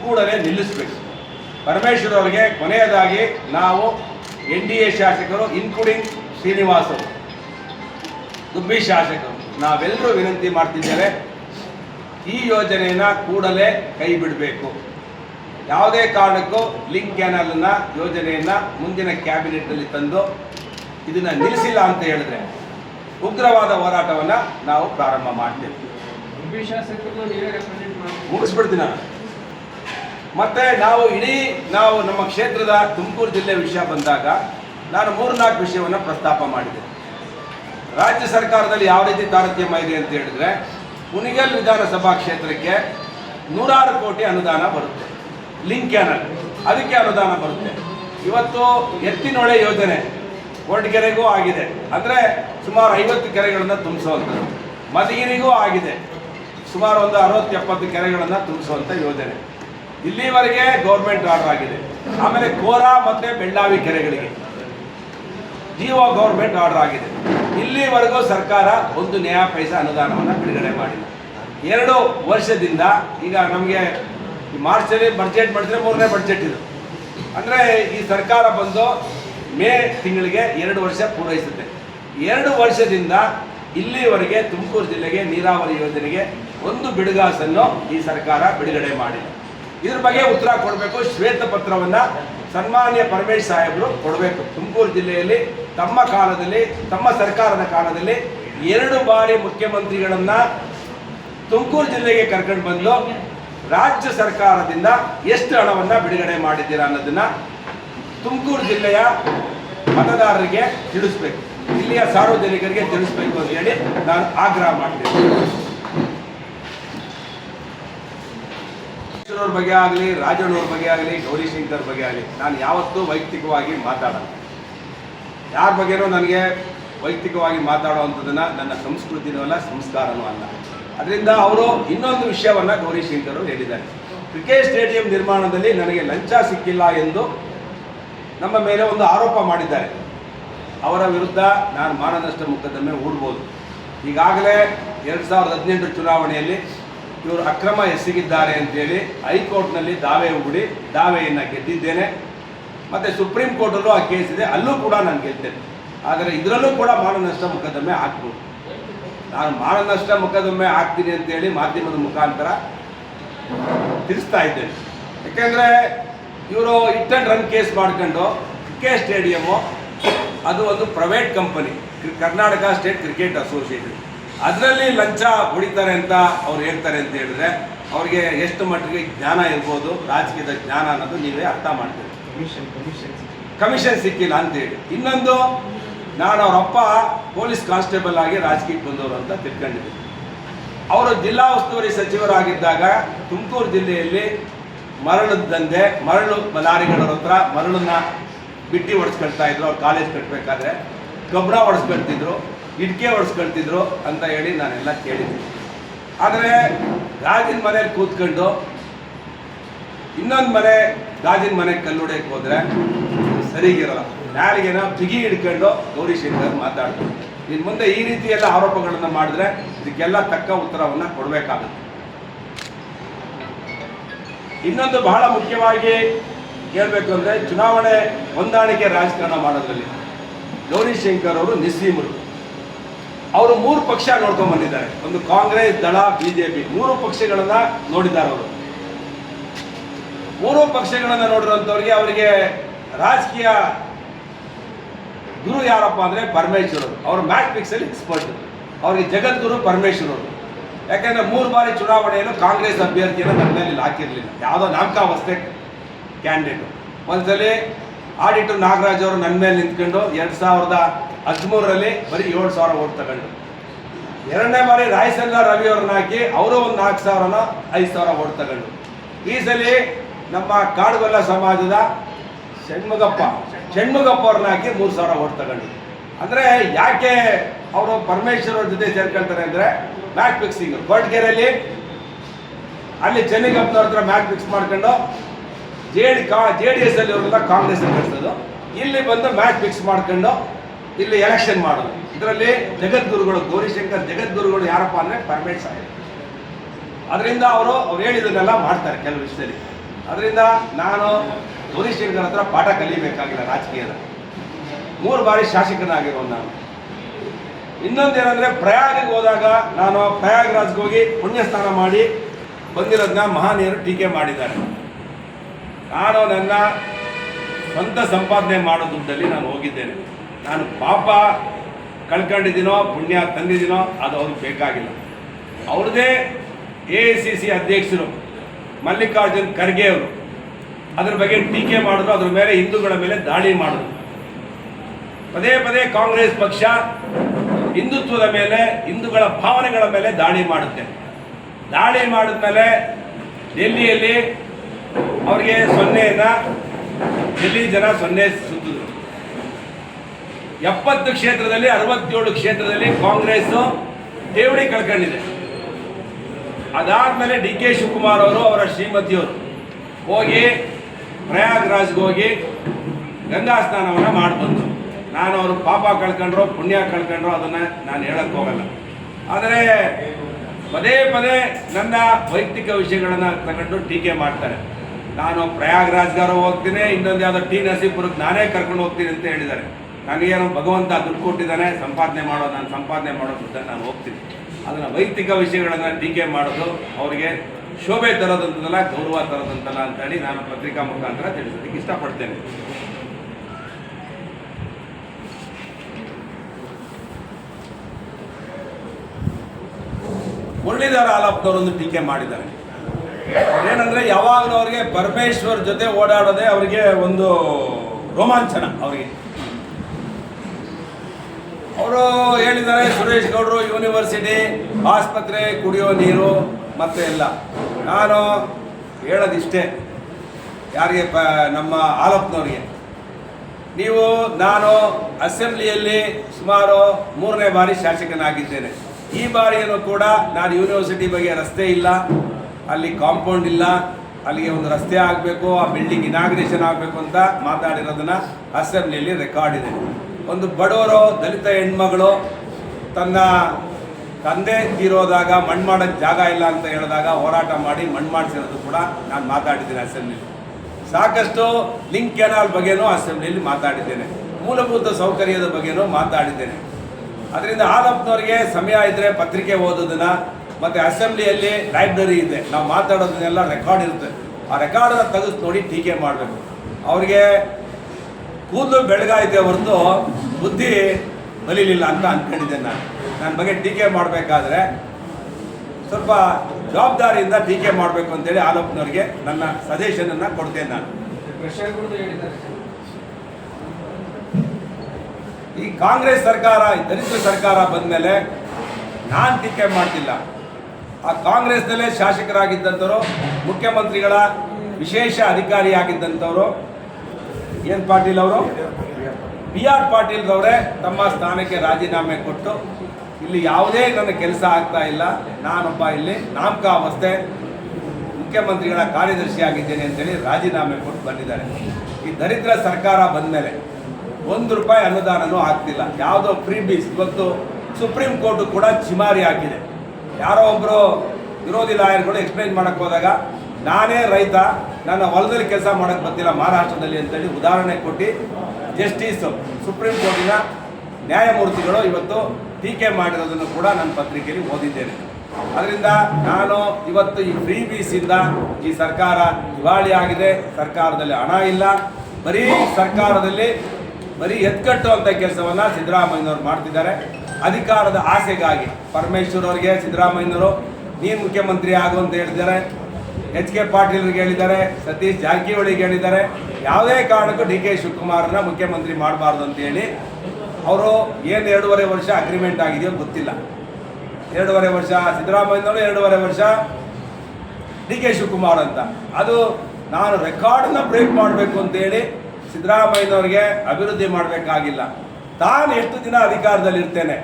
ಕೂಡಲೇ ನಿಲ್ಲಿಸಬೇಕು. ಪರಮೇಶ್ವರ್ ಅವರಿಗೆ ಕೊನೆಯದಾಗಿ ನಾವು ಎನ್ ಡಿ ಎ ಶಾಸಕರು ಇನ್ಕ್ಲೂಡಿಂಗ್ ಶ್ರೀನಿವಾಸ್ ಅವರು ಗುಬ್ಬಿ ಶಾಸಕರು, ನಾವೆಲ್ಲರೂ ವಿನಂತಿ ಮಾಡ್ತಿದ್ದೇವೆ ಈ ಯೋಜನೆಯನ್ನ ಕೂಡಲೇ ಕೈ ಬಿಡಬೇಕು. ಯಾವುದೇ ಕಾರಣಕ್ಕೂ ಲಿಂಕ್ ಕ್ಯಾನಲ್ನ ಯೋಜನೆಯನ್ನು ಮುಂದಿನ ಕ್ಯಾಬಿನೆಟ್ನಲ್ಲಿ ತಂದು ಇದನ್ನು ನಿಲ್ಲಿಸಿಲ್ಲ ಅಂತ ಹೇಳಿದ್ರೆ ಉಗ್ರವಾದ ಹೋರಾಟವನ್ನು ನಾವು ಪ್ರಾರಂಭ ಮಾಡ್ತೇವೆ. ಮುಗಿಸ್ಬಿಡ್ತೀನ ಮತ್ತೆ ನಾವು ಇಡೀ ನಾವು ನಮ್ಮ ಕ್ಷೇತ್ರದ ತುಮಕೂರು ಜಿಲ್ಲೆ ವಿಷಯ ಬಂದಾಗ ನಾನು ಮೂರ್ನಾಲ್ಕು ವಿಷಯವನ್ನು ಪ್ರಸ್ತಾಪ ಮಾಡಿದೆ. ರಾಜ್ಯ ಸರ್ಕಾರದಲ್ಲಿ ಯಾವ ರೀತಿ ತಾರತಮ್ಯ ಇದೆ ಅಂತ ಹೇಳಿದ್ರೆ ಕುಣಿಗಲ್ ವಿಧಾನಸಭಾ ಕ್ಷೇತ್ರಕ್ಕೆ ನೂರಾರು ಕೋಟಿ ಅನುದಾನ ಬರುತ್ತೆ. ಲಿಂಕ್ ಕ್ಯಾನಲ್, ಅದಕ್ಕೆ ಅನುದಾನ ಬರುತ್ತೆ. ಇವತ್ತು ಎತ್ತಿನೊಳೆ ಯೋಜನೆ ಕೊರಟಗೆರೆಗೂ ಆಗಿದೆ. ಅಂದರೆ ಸುಮಾರು ಐವತ್ತು ಕೆರೆಗಳನ್ನು ತುಂಬಿಸುವಂಥ ಮದಗಿರಿಗೂ ಆಗಿದೆ. ಸುಮಾರು ಒಂದು ಅರವತ್ತು ಎಪ್ಪತ್ತು ಕೆರೆಗಳನ್ನು ತುಂಬಿಸುವಂಥ ಯೋಜನೆ. ಇಲ್ಲಿವರೆಗೆ ಗೌರ್ಮೆಂಟ್ ಆರ್ಡರ್ ಆಗಿದೆ. ಆಮೇಲೆ ಕೋರಾ ಮತ್ತು ಬೆಳ್ಳಾವಿ ಕೆರೆಗಳಿಗೆ ಜಿಒ ಗೌರ್ಮೆಂಟ್ ಆರ್ಡರ್ ಆಗಿದೆ. ಇಲ್ಲಿವರೆಗೂ ಸರ್ಕಾರ ಒಂದು ನ್ಯಾಯ ಪೈಸ ಅನುದಾನವನ್ನು ಬಿಡುಗಡೆ ಮಾಡಿ ಎರಡು ವರ್ಷದಿಂದ ಈಗ ನಮಗೆ ಮಾರ್ಚಲ್ಲಿ ಬಜೆಟ್ ಮಾಡಿದ್ರೆ ಮೂರನೇ ಬಜೆಟ್ ಇದು. ಅಂದರೆ ಈ ಸರ್ಕಾರ ಬಂದು ಮೇ ತಿಂಗಳಿಗೆ ಎರಡು ವರ್ಷ ಪೂರೈಸುತ್ತೆ. ಎರಡು ವರ್ಷದಿಂದ ಇಲ್ಲಿವರೆಗೆ ತುಮಕೂರು ಜಿಲ್ಲೆಗೆ ನೀರಾವರಿ ಯೋಜನೆಗೆ ಒಂದು ಬಿಡುಗಾಸನ್ನು ಈ ಸರ್ಕಾರ ಬಿಡುಗಡೆ ಮಾಡಿಲ್ಲ. ಇದ್ರ ಬಗ್ಗೆ ಉತ್ತರ ಕೊಡಬೇಕು, ಶ್ವೇತ ಪತ್ರವನ್ನು ಸನ್ಮಾನ್ಯ ಪರಮೇಶ್ ಸಾಹೇಬರು ಕೊಡಬೇಕು. ತುಮಕೂರು ಜಿಲ್ಲೆಯಲ್ಲಿ ತಮ್ಮ ಕಾಲದಲ್ಲಿ, ತಮ್ಮ ಸರ್ಕಾರದ ಕಾಲದಲ್ಲಿ ಎರಡು ಬಾರಿ ಮುಖ್ಯಮಂತ್ರಿಗಳನ್ನ ತುಮಕೂರು ಜಿಲ್ಲೆಗೆ ಕರ್ಕೊಂಡು ಬಂದು ರಾಜ್ಯ ಸರ್ಕಾರದಿಂದ ಎಷ್ಟು ಹಣವನ್ನು ಬಿಡುಗಡೆ ಮಾಡಿದ್ದೀರಾ ಅನ್ನೋದನ್ನ ತುಮಕೂರು ಜಿಲ್ಲೆಯ ಮತದಾರರಿಗೆ ತಿಳಿಸ್ಬೇಕು. ಇಲ್ಲಿಯ ಸಾರ್ವಜನಿಕರಿಗೆ ತಿಳಿಸ್ಬೇಕು ಅಂತ ಹೇಳಿ ನಾನು ಆಗ್ರಹ ಮಾಡ್ತೇನೆ. ಅವ್ರ ಬಗ್ಗೆ ಆಗಲಿ, ರಾಜಣ್ಣವ್ರ ಬಗ್ಗೆ ಆಗಲಿ, ಗೌರಿಶಂಕರ್ ಬಗ್ಗೆ ಆಗಲಿ, ನಾನು ಯಾವತ್ತೂ ವೈಯಕ್ತಿಕವಾಗಿ ಮಾತಾಡಲ್ಲ. ಯಾರ ಬಗ್ಗೆನೂ ನನಗೆ ವೈಯಕ್ತಿಕವಾಗಿ ಮಾತಾಡುವಂಥದ್ದನ್ನು ನನ್ನ ಸಂಸ್ಕೃತಿನೂ ಅಲ್ಲ, ಸಂಸ್ಕಾರನೂ ಅಲ್ಲ. ಅದರಿಂದ ಅವರು ಇನ್ನೊಂದು ವಿಷಯವನ್ನು ಗೌರಿಶಂಕರ್ ಅವರು ಹೇಳಿದ್ದಾರೆ. ಕ್ರಿಕೆಟ್ ಸ್ಟೇಡಿಯಂ ನಿರ್ಮಾಣದಲ್ಲಿ ನನಗೆ ಲಂಚ ಸಿಕ್ಕಿಲ್ಲ ಎಂದು ನಮ್ಮ ಮೇಲೆ ಒಂದು ಆರೋಪ ಮಾಡಿದ್ದಾರೆ. ಅವರ ವಿರುದ್ಧ ನಾನು ಮಾನನಷ್ಟ ಮೊಕದ್ದಮೆ ಹೂಡ್ಬೋದು ಈಗಾಗಲೇ ಎರಡು ಸಾವಿರದ ಹದಿನೆಂಟು ಚುನಾವಣೆಯಲ್ಲಿ ಇವರು ಅಕ್ರಮ ಎಸಗಿದ್ದಾರೆ ಅಂತೇಳಿ ಹೈಕೋರ್ಟ್ನಲ್ಲಿ ದಾವೆ ಹೂಡಿ ದಾವೆಯನ್ನು ಗೆದ್ದಿದ್ದೇನೆ. ಮತ್ತು ಸುಪ್ರೀಂ ಕೋರ್ಟಲ್ಲೂ ಆ ಕೇಸ್ ಇದೆ, ಅಲ್ಲೂ ಕೂಡ ನಾನು ಗೆದ್ದೇನೆ. ಆದರೆ ಇದರಲ್ಲೂ ಕೂಡ ಮಾನನಷ್ಟ ಮೊಕದ್ದಮೆ ಹಾಕ್ಬೋದು. ನಾನು ಮಾನನಷ್ಟ ಮೊಕದ್ದಮೆ ಹಾಕ್ತೀನಿ ಅಂತೇಳಿ ಮಾಧ್ಯಮದ ಮುಖಾಂತರ ತಿಳಿಸ್ತಾ ಇದ್ದೇನೆ. ಯಾಕೆಂದರೆ ಇವರು ಇಟ್ ಆ್ಯಂಡ್ ರನ್ ಕೇಸ್ ಮಾಡ್ಕೊಂಡು ಕ್ರಿಕೆಟ್ ಸ್ಟೇಡಿಯಮ್ಮು ಅದು ಒಂದು private company, Karnataka state cricket association. ಅದರಲ್ಲಿ ಲಂಚ ಹೊಡಿತಾರೆ ಅಂತ ಅವ್ರು ಹೇಳ್ತಾರೆ ಅಂತ ಹೇಳಿದ್ರೆ ಅವ್ರಿಗೆ ಎಷ್ಟು ಮಟ್ಟಿಗೆ ಜ್ಞಾನ ಇರ್ಬೋದು ರಾಜಕೀಯದ ಜ್ಞಾನ ಅನ್ನೋದು ನೀವೇ ಅರ್ಥ ಮಾಡ್ತೀರಿ. ಕಮಿಷನ್ ಕಮಿಷನ್ ಕಮಿಷನ್ ಸಿಕ್ಕಿಲ್ಲ ಅಂತೇಳಿ ಇನ್ನೊಂದು ನಾನು ಅವರಪ್ಪ ಪೊಲೀಸ್ ಕಾನ್ಸ್ಟೇಬಲ್ ಆಗಿ ರಾಜಕೀಯಕ್ಕೆ ಬಂದವರು ಅಂತ ತಿಳ್ಕೊಂಡಿದ್ದೀನಿ. ಅವರು ಜಿಲ್ಲಾ ಉಸ್ತುವಾರಿ ಸಚಿವರಾಗಿದ್ದಾಗ ತುಮಕೂರು ಜಿಲ್ಲೆಯಲ್ಲಿ ಮರಳು ದಂಧೆ ಮರಳು ಲಾರಿಗಳವ್ರ ಹತ್ರ ಮರಳನ್ನ ಬಿಟ್ಟಿ ಹೊಡೆಸ್ಕೊಳ್ತಾ ಇದ್ರು. ಅವ್ರು ಕಾಲೇಜ್ ಕಟ್ಟಬೇಕಾದ್ರೆ ಗೊಬ್ಬರ ಹೊಡೆಸ್ಕೊಳ್ತಿದ್ರು. ಇಟ್ಕೆ ಹೊಡ್ಸ್ಕೊಳ್ತಿದ್ರು ಅಂತ ಹೇಳಿ ನಾನೆಲ್ಲ ಕೇಳಿದ್ದೀನಿ ಆದರೆ ಗಾಜಿನ ಮನೇಲಿ ಕೂತ್ಕೊಂಡು ಇನ್ನೊಂದು ಮನೆ ಗಾಜಿನ ಮನೆ ಕಲ್ಲುಡಕ್ಕೆ ಹೋದ್ರೆ ಸರಿಗಿರಲ್ಲ. ನಾಲಿಗೆನ ಬಿಗಿ ಹಿಡ್ಕೊಂಡು ಗೌರಿಶಂಕರ್ ಮಾತಾಡ್ತಾರೆ. ಇನ್ನು ಮುಂದೆ ಈ ರೀತಿ ಎಲ್ಲ ಆರೋಪಗಳನ್ನು ಮಾಡಿದ್ರೆ ಇದಕ್ಕೆಲ್ಲ ತಕ್ಕ ಉತ್ತರವನ್ನು ಕೊಡಬೇಕಾಗುತ್ತೆ. ಇನ್ನೊಂದು ಬಹಳ ಮುಖ್ಯವಾಗಿ ಕೇಳಬೇಕು ಅಂದರೆ ಚುನಾವಣೆ ಹೊಂದಾಣಿಕೆ ರಾಜಕಾರಣ ಮಾಡೋದ್ರಲ್ಲಿ ಗೌರಿಶಂಕರ್ ಅವರು ನಿಸ್ಸೀಮರು. ಅವರು ಮೂರು ಪಕ್ಷ ನೋಡ್ಕೊಂಡ್ ಬಂದಿದ್ದಾರೆ. ಒಂದು ಕಾಂಗ್ರೆಸ್, ದಳ, ಬಿಜೆಪಿ. ಮೂರು ಪಕ್ಷಗಳನ್ನ ನೋಡಿದ್ದಾರೆ ಅವರು. ಮೂರು ಪಕ್ಷಗಳನ್ನ ನೋಡಿರುವಂತವ್ರಿಗೆ ಅವರಿಗೆ ರಾಜಕೀಯ ಗುರು ಯಾರಪ್ಪ ಅಂದರೆ ಪರಮೇಶ್ವರರು. ಅವರು ಮ್ಯಾಚ್ ಫಿಕ್ಸಲ್ಲಿ ಎಕ್ಸ್ಪರ್ಟ್. ಅವರಿಗೆ ಜಗದ್ಗುರು ಪರಮೇಶ್ವರರು. ಯಾಕಂದರೆ ಮೂರು ಬಾರಿ ಚುನಾವಣೆಯನ್ನು ಕಾಂಗ್ರೆಸ್ ಅಭ್ಯರ್ಥಿಯನ್ನು ನನ್ನ ಮೇಲೆ ಹಾಕಿರಲಿಲ್ಲ. ಯಾವುದೋ ನಾಮಕಾವಸ್ಥೆ ಕ್ಯಾಂಡಿಡೇಟ್. ಒಂದ್ಸಲಿ ಆಡಿಟರ್ ನಾಗರಾಜ್ ಅವರು ನನ್ನ ಮೇಲೆ ನಿಂತ್ಕೊಂಡು ಎರಡು ಸಾವಿರದ ಹದಿಮೂರರಲ್ಲಿ ಬರೀ ಏಳು ಸಾವಿರ ಓಟ್ ತಗೊಂಡು. ಎರಡನೇ ಬಾರಿ ರಾಯಸಂಗ ರವಿ ಅವ್ರನ್ನ ಹಾಕಿ ಅವರು ಒಂದು ನಾಲ್ಕು ಸಾವಿರನ ಐದು ಸಾವಿರ ಓಟ್ ತಗೊಂಡು. ಈ ಸಲ ನಮ್ಮ ಕಾಡುಗೊಲ್ಲ ಸಮಾಜದ ಷಣ್ಮುಗಪ್ಪ ಷಣ್ಮುಗಪ್ಪ ಅವ್ರನ್ನ ಹಾಕಿ ಮೂರು ಸಾವಿರ ಓಟ್ ತಗೊಂಡು. ಅಂದರೆ ಯಾಕೆ ಅವರು ಪರಮೇಶ್ವರ್ ಅವ್ರ ಜೊತೆ ಸೇರ್ಕೊಳ್ತಾರೆ ಅಂದರೆ ಮ್ಯಾಚ್ ಫಿಕ್ಸಿಂಗ್ ಕೊರಟಗೆರೆಯಲ್ಲಿ ಅಲ್ಲಿ ಚೆನ್ನಿಗಪ್ಪನವ್ರ ಹತ್ರ ಮ್ಯಾಚ್ ಫಿಕ್ಸ್ ಮಾಡ್ಕೊಂಡು ಜೆ ಡಿ ಕಾ ಜೆ ಡಿ ಎಸ್ ಅಲ್ಲಿ ಅವರೆಲ್ಲ ಕಾಂಗ್ರೆಸ್ ನಡೆಸೋದು ಇಲ್ಲಿ ಬಂದು ಮ್ಯಾಚ್ ಫಿಕ್ಸ್ ಮಾಡ್ಕೊಂಡು ಇಲ್ಲಿ ಎಲೆಕ್ಷನ್ ಮಾಡೋದು. ಇದರಲ್ಲಿ ಜಗದ್ಗುರುಗಳು, ಗೌರಿಶಂಕರ್ ಜಗದ್ಗುರುಗಳು ಯಾರಪ್ಪ ಅಂದರೆ ಪರಮೇಶ್ ಸಾಹೇಬ್. ಅದರಿಂದ ಅವರು, ಅವ್ರು ಹೇಳಿದನ್ನೆಲ್ಲ ಮಾಡ್ತಾರೆ ಕೆಲವು ವಿಷಯದಲ್ಲಿ. ಅದರಿಂದ ನಾನು ಗೌರಿಶಂಕರ್ ಹತ್ರ ಪಾಠ ಕಲಿಬೇಕಾಗಿಲ್ಲ ರಾಜಕೀಯದ. ಮೂರು ಬಾರಿ ಶಾಸಕನಾಗಿರೋ ನಾನು. ಇನ್ನೊಂದೇನೆಂದರೆ ಪ್ರಯಾಗಕ್ಕೆ ಹೋದಾಗ ನಾನು ಪ್ರಯಾಗ್ರಾಜ್ಗೆ ಹೋಗಿ ಪುಣ್ಯಸ್ನಾನ ಮಾಡಿ ಬಂದಿರೋದನ್ನ ಮಹಾನೀಯರು ಟೀಕೆ ಮಾಡಿದ್ದಾರೆ. ನಾನು ನನ್ನ ಸ್ವಂತ ಸಂಪಾದನೆ ಮಾಡೋ ದುಡ್ಡಲ್ಲಿ ನಾನು ಹೋಗಿದ್ದೇನೆ. ನಾನು ಪಾಪ ಕಳ್ಕೊಂಡಿದ್ದೀನೋ, ಪುಣ್ಯ ತಂದಿದ್ದೀನೋ, ಅದು ಅವ್ರಿಗೆ ಬೇಕಾಗಿಲ್ಲ. ಅವ್ರದ್ದೇ ಎ ಐ ಸಿ ಸಿ ಅಧ್ಯಕ್ಷರು, ಮಲ್ಲಿಕಾರ್ಜುನ್ ಖರ್ಗೆ ಅವರು, ಅದ್ರ ಬಗ್ಗೆ ಟೀಕೆ ಮಾಡಿದ್ರು, ಅದ್ರ ಮೇಲೆ ಹಿಂದೂಗಳ ಮೇಲೆ ದಾಳಿ ಮಾಡಿದ್ರು. ಪದೇ ಪದೇ ಕಾಂಗ್ರೆಸ್ ಪಕ್ಷ ಹಿಂದುತ್ವದ ಮೇಲೆ, ಹಿಂದೂಗಳ ಭಾವನೆಗಳ ಮೇಲೆ ದಾಳಿ ಮಾಡುತ್ತೆ. ದಾಳಿ ಮಾಡಿದ್ಮೇಲೆ ಡೆಲ್ಲಿಯಲ್ಲಿ ಅವ್ರಿಗೆ ಸೊನ್ನೆಯನ್ನ ಇಲ್ಲಿ ಜನ ಸೊನ್ನೆ ಸುತ್ತಿದ್ರು. ಎಪ್ಪತ್ತು ಕ್ಷೇತ್ರದಲ್ಲಿ, ಅರವತ್ತೇಳು ಕ್ಷೇತ್ರದಲ್ಲಿ ಕಾಂಗ್ರೆಸ್ ದೇವಡಿ ಕಳ್ಕೊಂಡಿದೆ. ಅದಾದ್ಮೇಲೆ ಡಿ ಕೆ ಶಿವಕುಮಾರ್ ಅವರು ಅವರ ಶ್ರೀಮತಿಯವರು ಹೋಗಿ ಪ್ರಯಾಗ್ರಾಜ್ಗೆ ಹೋಗಿ ಗಂಗಾ ಸ್ನಾನವನ್ನು ಮಾಡಿಬಂದು ನಾನು ಅವರು ಪಾಪ ಕಳ್ಕೊಂಡ್ರು, ಪುಣ್ಯ ಕಳ್ಕೊಂಡ್ರು, ಅದನ್ನು ನಾನು ಹೇಳಕ್ಕೆ ಹೋಗಲ್ಲ. ಆದರೆ ಪದೇ ಪದೇ ನನ್ನ ವೈಯಕ್ತಿಕ ವಿಷಯಗಳನ್ನು ತಗೊಂಡು ಟೀಕೆ ಮಾಡ್ತಾರೆ. ನಾನು ಪ್ರಯಾಗ್ರಾಜ್ಗಾರ ಹೋಗ್ತೀನಿ, ಇನ್ನೊಂದು ಯಾವುದೋ ಟಿ ನರಸೀಪುರಕ್ಕೆ ನಾನೇ ಕರ್ಕೊಂಡು ಹೋಗ್ತೀನಿ ಅಂತ ಹೇಳಿದ್ದಾರೆ. ನನಗೇನು ಭಗವಂತ ದುಡ್ಡು ಕೊಟ್ಟಿದ್ದಾನೆ, ಸಂಪಾದನೆ ಮಾಡೋ ನಾನು ಸಂಪಾದನೆ ಮಾಡೋ ದುಡ್ಡನ್ನು ನಾನು ಹೋಗ್ತೀನಿ. ಅದನ್ನು ವೈಯಕ್ತಿಕ ವಿಷಯಗಳನ್ನು ಟೀಕೆ ಮಾಡೋದು, ಅವರಿಗೆ ಶೋಭೆ ತರೋದಂತಲ್ಲ ಗೌರವ ತರೋದಂತಲ್ಲ ಅಂತೇಳಿ ನಾನು ಪತ್ರಿಕಾ ಮುಖಾಂತರ ತಿಳಿಸೋದಕ್ಕೆ ಇಷ್ಟಪಡ್ತೇನೆ. ಮುರಳೀಧರ ಆಲಪ್ನವರೊಂದು ಟೀಕೆ ಮಾಡಿದ್ದಾರೆ. ಏನಂದ್ರೆ ಯಾವಾಗಲೂ ಅವರಿಗೆ ಪರಮೇಶ್ವರ್ ಜೊತೆ ಓಡಾಡೋದೇ ಅವರಿಗೆ ಒಂದು ರೋಮಾಂಚನ ಅವರಿಗೆ. ಅವರು ಹೇಳಿದ್ದಾರೆ, ಸುರೇಶ್ ಗೌಡರು ಯೂನಿವರ್ಸಿಟಿ ಆಸ್ಪತ್ರೆ ಕುಡಿಯೋ ನೀರು, ಮತ್ತೆ ಎಲ್ಲ. ನಾನು ಹೇಳೋದಿಷ್ಟೇ, ಯಾರಿಗೆ ಪ, ನಮ್ಮ ಆಲಪ್ನವರಿಗೆ. ನೀವು, ನಾನು ಅಸೆಂಬ್ಲಿಯಲ್ಲಿ ಸುಮಾರು ಮೂರನೇ ಬಾರಿ ಶಾಸಕನಾಗಿದ್ದೇನೆ. ಈ ಬಾರಿಯನ್ನು ಕೂಡ ನಾನು ಯೂನಿವರ್ಸಿಟಿ ಬಗ್ಗೆ ರಸ್ತೆ ಇಲ್ಲ. ಅಲ್ಲಿ ಕಾಂಪೌಂಡ್ ಇಲ್ಲ, ಅಲ್ಲಿಗೆ ಒಂದು ರಸ್ತೆ ಆಗಬೇಕು, ಆ ಬಿಲ್ಡಿಂಗ್ ಇನಾಗ್ರೇಷನ್ ಆಗಬೇಕು ಅಂತ ಮಾತಾಡಿರೋದನ್ನು ಅಸೆಂಬ್ಲಿಯಲ್ಲಿ ರೆಕಾರ್ಡ್ ಇದೆ. ಒಂದು ಬಡವರು, ದಲಿತ ಹೆಣ್ಮಗಳು ತನ್ನ ತಂದೆ ತೀರೋದಾಗ ಮಣ್ಣು ಮಾಡೋಕ್ಕೆ ಜಾಗ ಇಲ್ಲ ಅಂತ ಹೇಳಿದಾಗ ಹೋರಾಟ ಮಾಡಿ ಮಣ್ಣು ಮಾಡಿಸಿರೋದು ಕೂಡ ನಾನು ಮಾತಾಡಿದ್ದೇನೆ ಅಸೆಂಬ್ಲಿಯಲ್ಲಿ ಸಾಕಷ್ಟು ಲಿಂಕ್ ಕೆನಾಲ್ ಬಗ್ಗೆನೂ ಅಸೆಂಬ್ಲಿಯಲ್ಲಿ ಮಾತಾಡಿದ್ದೇನೆ. ಮೂಲಭೂತ ಸೌಕರ್ಯದ ಬಗ್ಗೆನೂ ಮಾತಾಡಿದ್ದೇನೆ. ಅದರಿಂದ ಆಲಪ್ಪನವರಿಗೆ ಸಮಯ ಇದ್ದರೆ ಪತ್ರಿಕೆ ಓದೋದನ್ನ ಮತ್ತು ಅಸೆಂಬ್ಲಿಯಲ್ಲಿ ಲೈಬ್ರರಿ ಇದೆ. ನಾವು ಮಾತಾಡೋದನ್ನೆಲ್ಲ ರೆಕಾರ್ಡ್ ಇರುತ್ತೆ. ಆ ರೆಕಾರ್ಡನ್ನ ತೆಗೆದು ನೋಡಿ ಟೀಕೆ ಮಾಡಬೇಕು. ಅವರಿಗೆ ಕೂದಲು ಬೆಳಗಾಯಿತೆ ಹೊರತು ಬುದ್ಧಿ ಬಲಿಲಿಲ್ಲ ಅಂತ ಅಂದ್ಕೊಂಡಿದ್ದೆ ನಾನು. ನನ್ನ ಬಗ್ಗೆ ಟೀಕೆ ಮಾಡಬೇಕಾದ್ರೆ ಸ್ವಲ್ಪ ಜವಾಬ್ದಾರಿಯಿಂದ ಟೀಕೆ ಮಾಡಬೇಕು ಅಂತೇಳಿ ಆಲೋಪನವ್ರಿಗೆ ನನ್ನ ಸಜೆಷನನ್ನು ಕೊಡ್ತೇನೆ ನಾನು. ಈ ಕಾಂಗ್ರೆಸ್ ಸರ್ಕಾರ ದಲಿತ ಸರ್ಕಾರ ಬಂದಮೇಲೆ ನಾನು ಟೀಕೆ ಮಾಡ್ತಿಲ್ಲ. ಆ ಕಾಂಗ್ರೆಸ್ನಲ್ಲೇ ಶಾಸಕರಾಗಿದ್ದಂಥವರು, ಮುಖ್ಯಮಂತ್ರಿಗಳ ವಿಶೇಷ ಅಧಿಕಾರಿಯಾಗಿದ್ದಂಥವರು ಎನ್ ಪಾಟೀಲ್ ಅವರು? ಬಿ ಆರ್ ಪಾಟೀಲ್ರವರೇ ತಮ್ಮ ಸ್ಥಾನಕ್ಕೆ ರಾಜೀನಾಮೆ ಕೊಟ್ಟು, ಇಲ್ಲಿ ಯಾವುದೇ ನನ್ನ ಕೆಲಸ ಆಗ್ತಾ ಇಲ್ಲ, ನಾನೊಬ್ಬ ಇಲ್ಲಿ ನಾಮಕಾವಸ್ಥೆ ಮುಖ್ಯಮಂತ್ರಿಗಳ ಕಾರ್ಯದರ್ಶಿ ಆಗಿದ್ದೇನೆ ಅಂತೇಳಿ ರಾಜೀನಾಮೆ ಕೊಟ್ಟು ಬಂದಿದ್ದಾರೆ. ಈ ದರಿದ್ರ ಸರ್ಕಾರ ಬಂದ ಮೇಲೆ ಒಂದು ರೂಪಾಯಿ ಅನುದಾನನೂ ಆಗ್ತಿಲ್ಲ. ಯಾವುದೋ ಫ್ರೀ ಬೀಸ್ ಇವತ್ತು ಸುಪ್ರೀಂ ಕೋರ್ಟು ಕೂಡ ಚಿಮಾರಿ ಹಾಕಿದೆ. ಯಾರೋ ಒಬ್ಬರು ವಿರೋಧಿ ಲಾಯರ್ಗಳು ಎಕ್ಸ್ಪ್ಲೈನ್ ಮಾಡಕ್ಕೆ ಹೋದಾಗ, ನಾನೇ ರೈತ, ನನ್ನ ಹೊಲದಲ್ಲಿ ಕೆಲಸ ಮಾಡೋಕೆ ಬರ್ತಿಲ್ಲ ಮಹಾರಾಷ್ಟ್ರದಲ್ಲಿ ಅಂತೇಳಿ ಉದಾಹರಣೆ ಕೊಟ್ಟು ಜಸ್ಟಿಸ್ ಸುಪ್ರೀಂ ಕೋರ್ಟಿನ ನ್ಯಾಯಮೂರ್ತಿಗಳು ಇವತ್ತು ಟೀಕೆ ಮಾಡಿರೋದನ್ನು ಕೂಡ ನನ್ನ ಪತ್ರಿಕೆಯಲ್ಲಿ ಓದಿದ್ದೇನೆ. ಅದರಿಂದ ನಾನು ಇವತ್ತು ಈ ಫ್ರೀ ಬೀಸಿಂದ ಈ ಸರ್ಕಾರ ದಿವಾಳಿ ಆಗಿದೆ. ಸರ್ಕಾರದಲ್ಲಿ ಹಣ ಇಲ್ಲ. ಬರೀ ಸರ್ಕಾರದಲ್ಲಿ ಬರೀ ಎತ್ಕಟ್ಟುವಂಥ ಕೆಲಸವನ್ನ ಸಿದ್ದರಾಮಯ್ಯನವರು ಮಾಡ್ತಿದ್ದಾರೆ. ಅಧಿಕಾರದ ಆಸೆಗಾಗಿ ಪರಮೇಶ್ವರ್ ಅವರಿಗೆ, ಸಿದ್ದರಾಮಯ್ಯನವರು, ನೀನು ಮುಖ್ಯಮಂತ್ರಿ ಆಗು ಅಂತ ಹೇಳಿದ್ದಾರೆ. ಎಚ್ ಕೆ ಪಾಟೀಲ್ರಿಗೆ ಹೇಳಿದ್ದಾರೆ, ಸತೀಶ್ ಜಾರಕಿಹೊಳಿಗೆ ಹೇಳಿದ್ದಾರೆ. ಯಾವುದೇ ಕಾರಣಕ್ಕೂ ಡಿ ಕೆ ಶಿವಕುಮಾರನ್ನ ಮುಖ್ಯಮಂತ್ರಿ ಮಾಡಬಾರ್ದು ಅಂತ ಹೇಳಿ ಅವರು ಏನು ಎರಡೂವರೆ ವರ್ಷ ಅಗ್ರಿಮೆಂಟ್ ಆಗಿದೆಯೋ ಗೊತ್ತಿಲ್ಲ. ಎರಡೂವರೆ ವರ್ಷ ಸಿದ್ದರಾಮಯ್ಯನವರು, ಎರಡೂವರೆ ವರ್ಷ ಡಿ ಕೆ ಶಿವಕುಮಾರ್ ಅಂತ. ಅದು ನಾನು ರೆಕಾರ್ಡನ್ನ ಬ್ರೇಕ್ ಮಾಡಬೇಕು ಅಂತೇಳಿ ಸಿದ್ದರಾಮಯ್ಯನವ್ರಿಗೆ ಅಭಿವೃದ್ಧಿ ಮಾಡಬೇಕಾಗಿಲ್ಲ. ತಾನು ಎಷ್ಟು ದಿನ ಅಧಿಕಾರದಲ್ಲಿ ಇರ್ತೇನೆ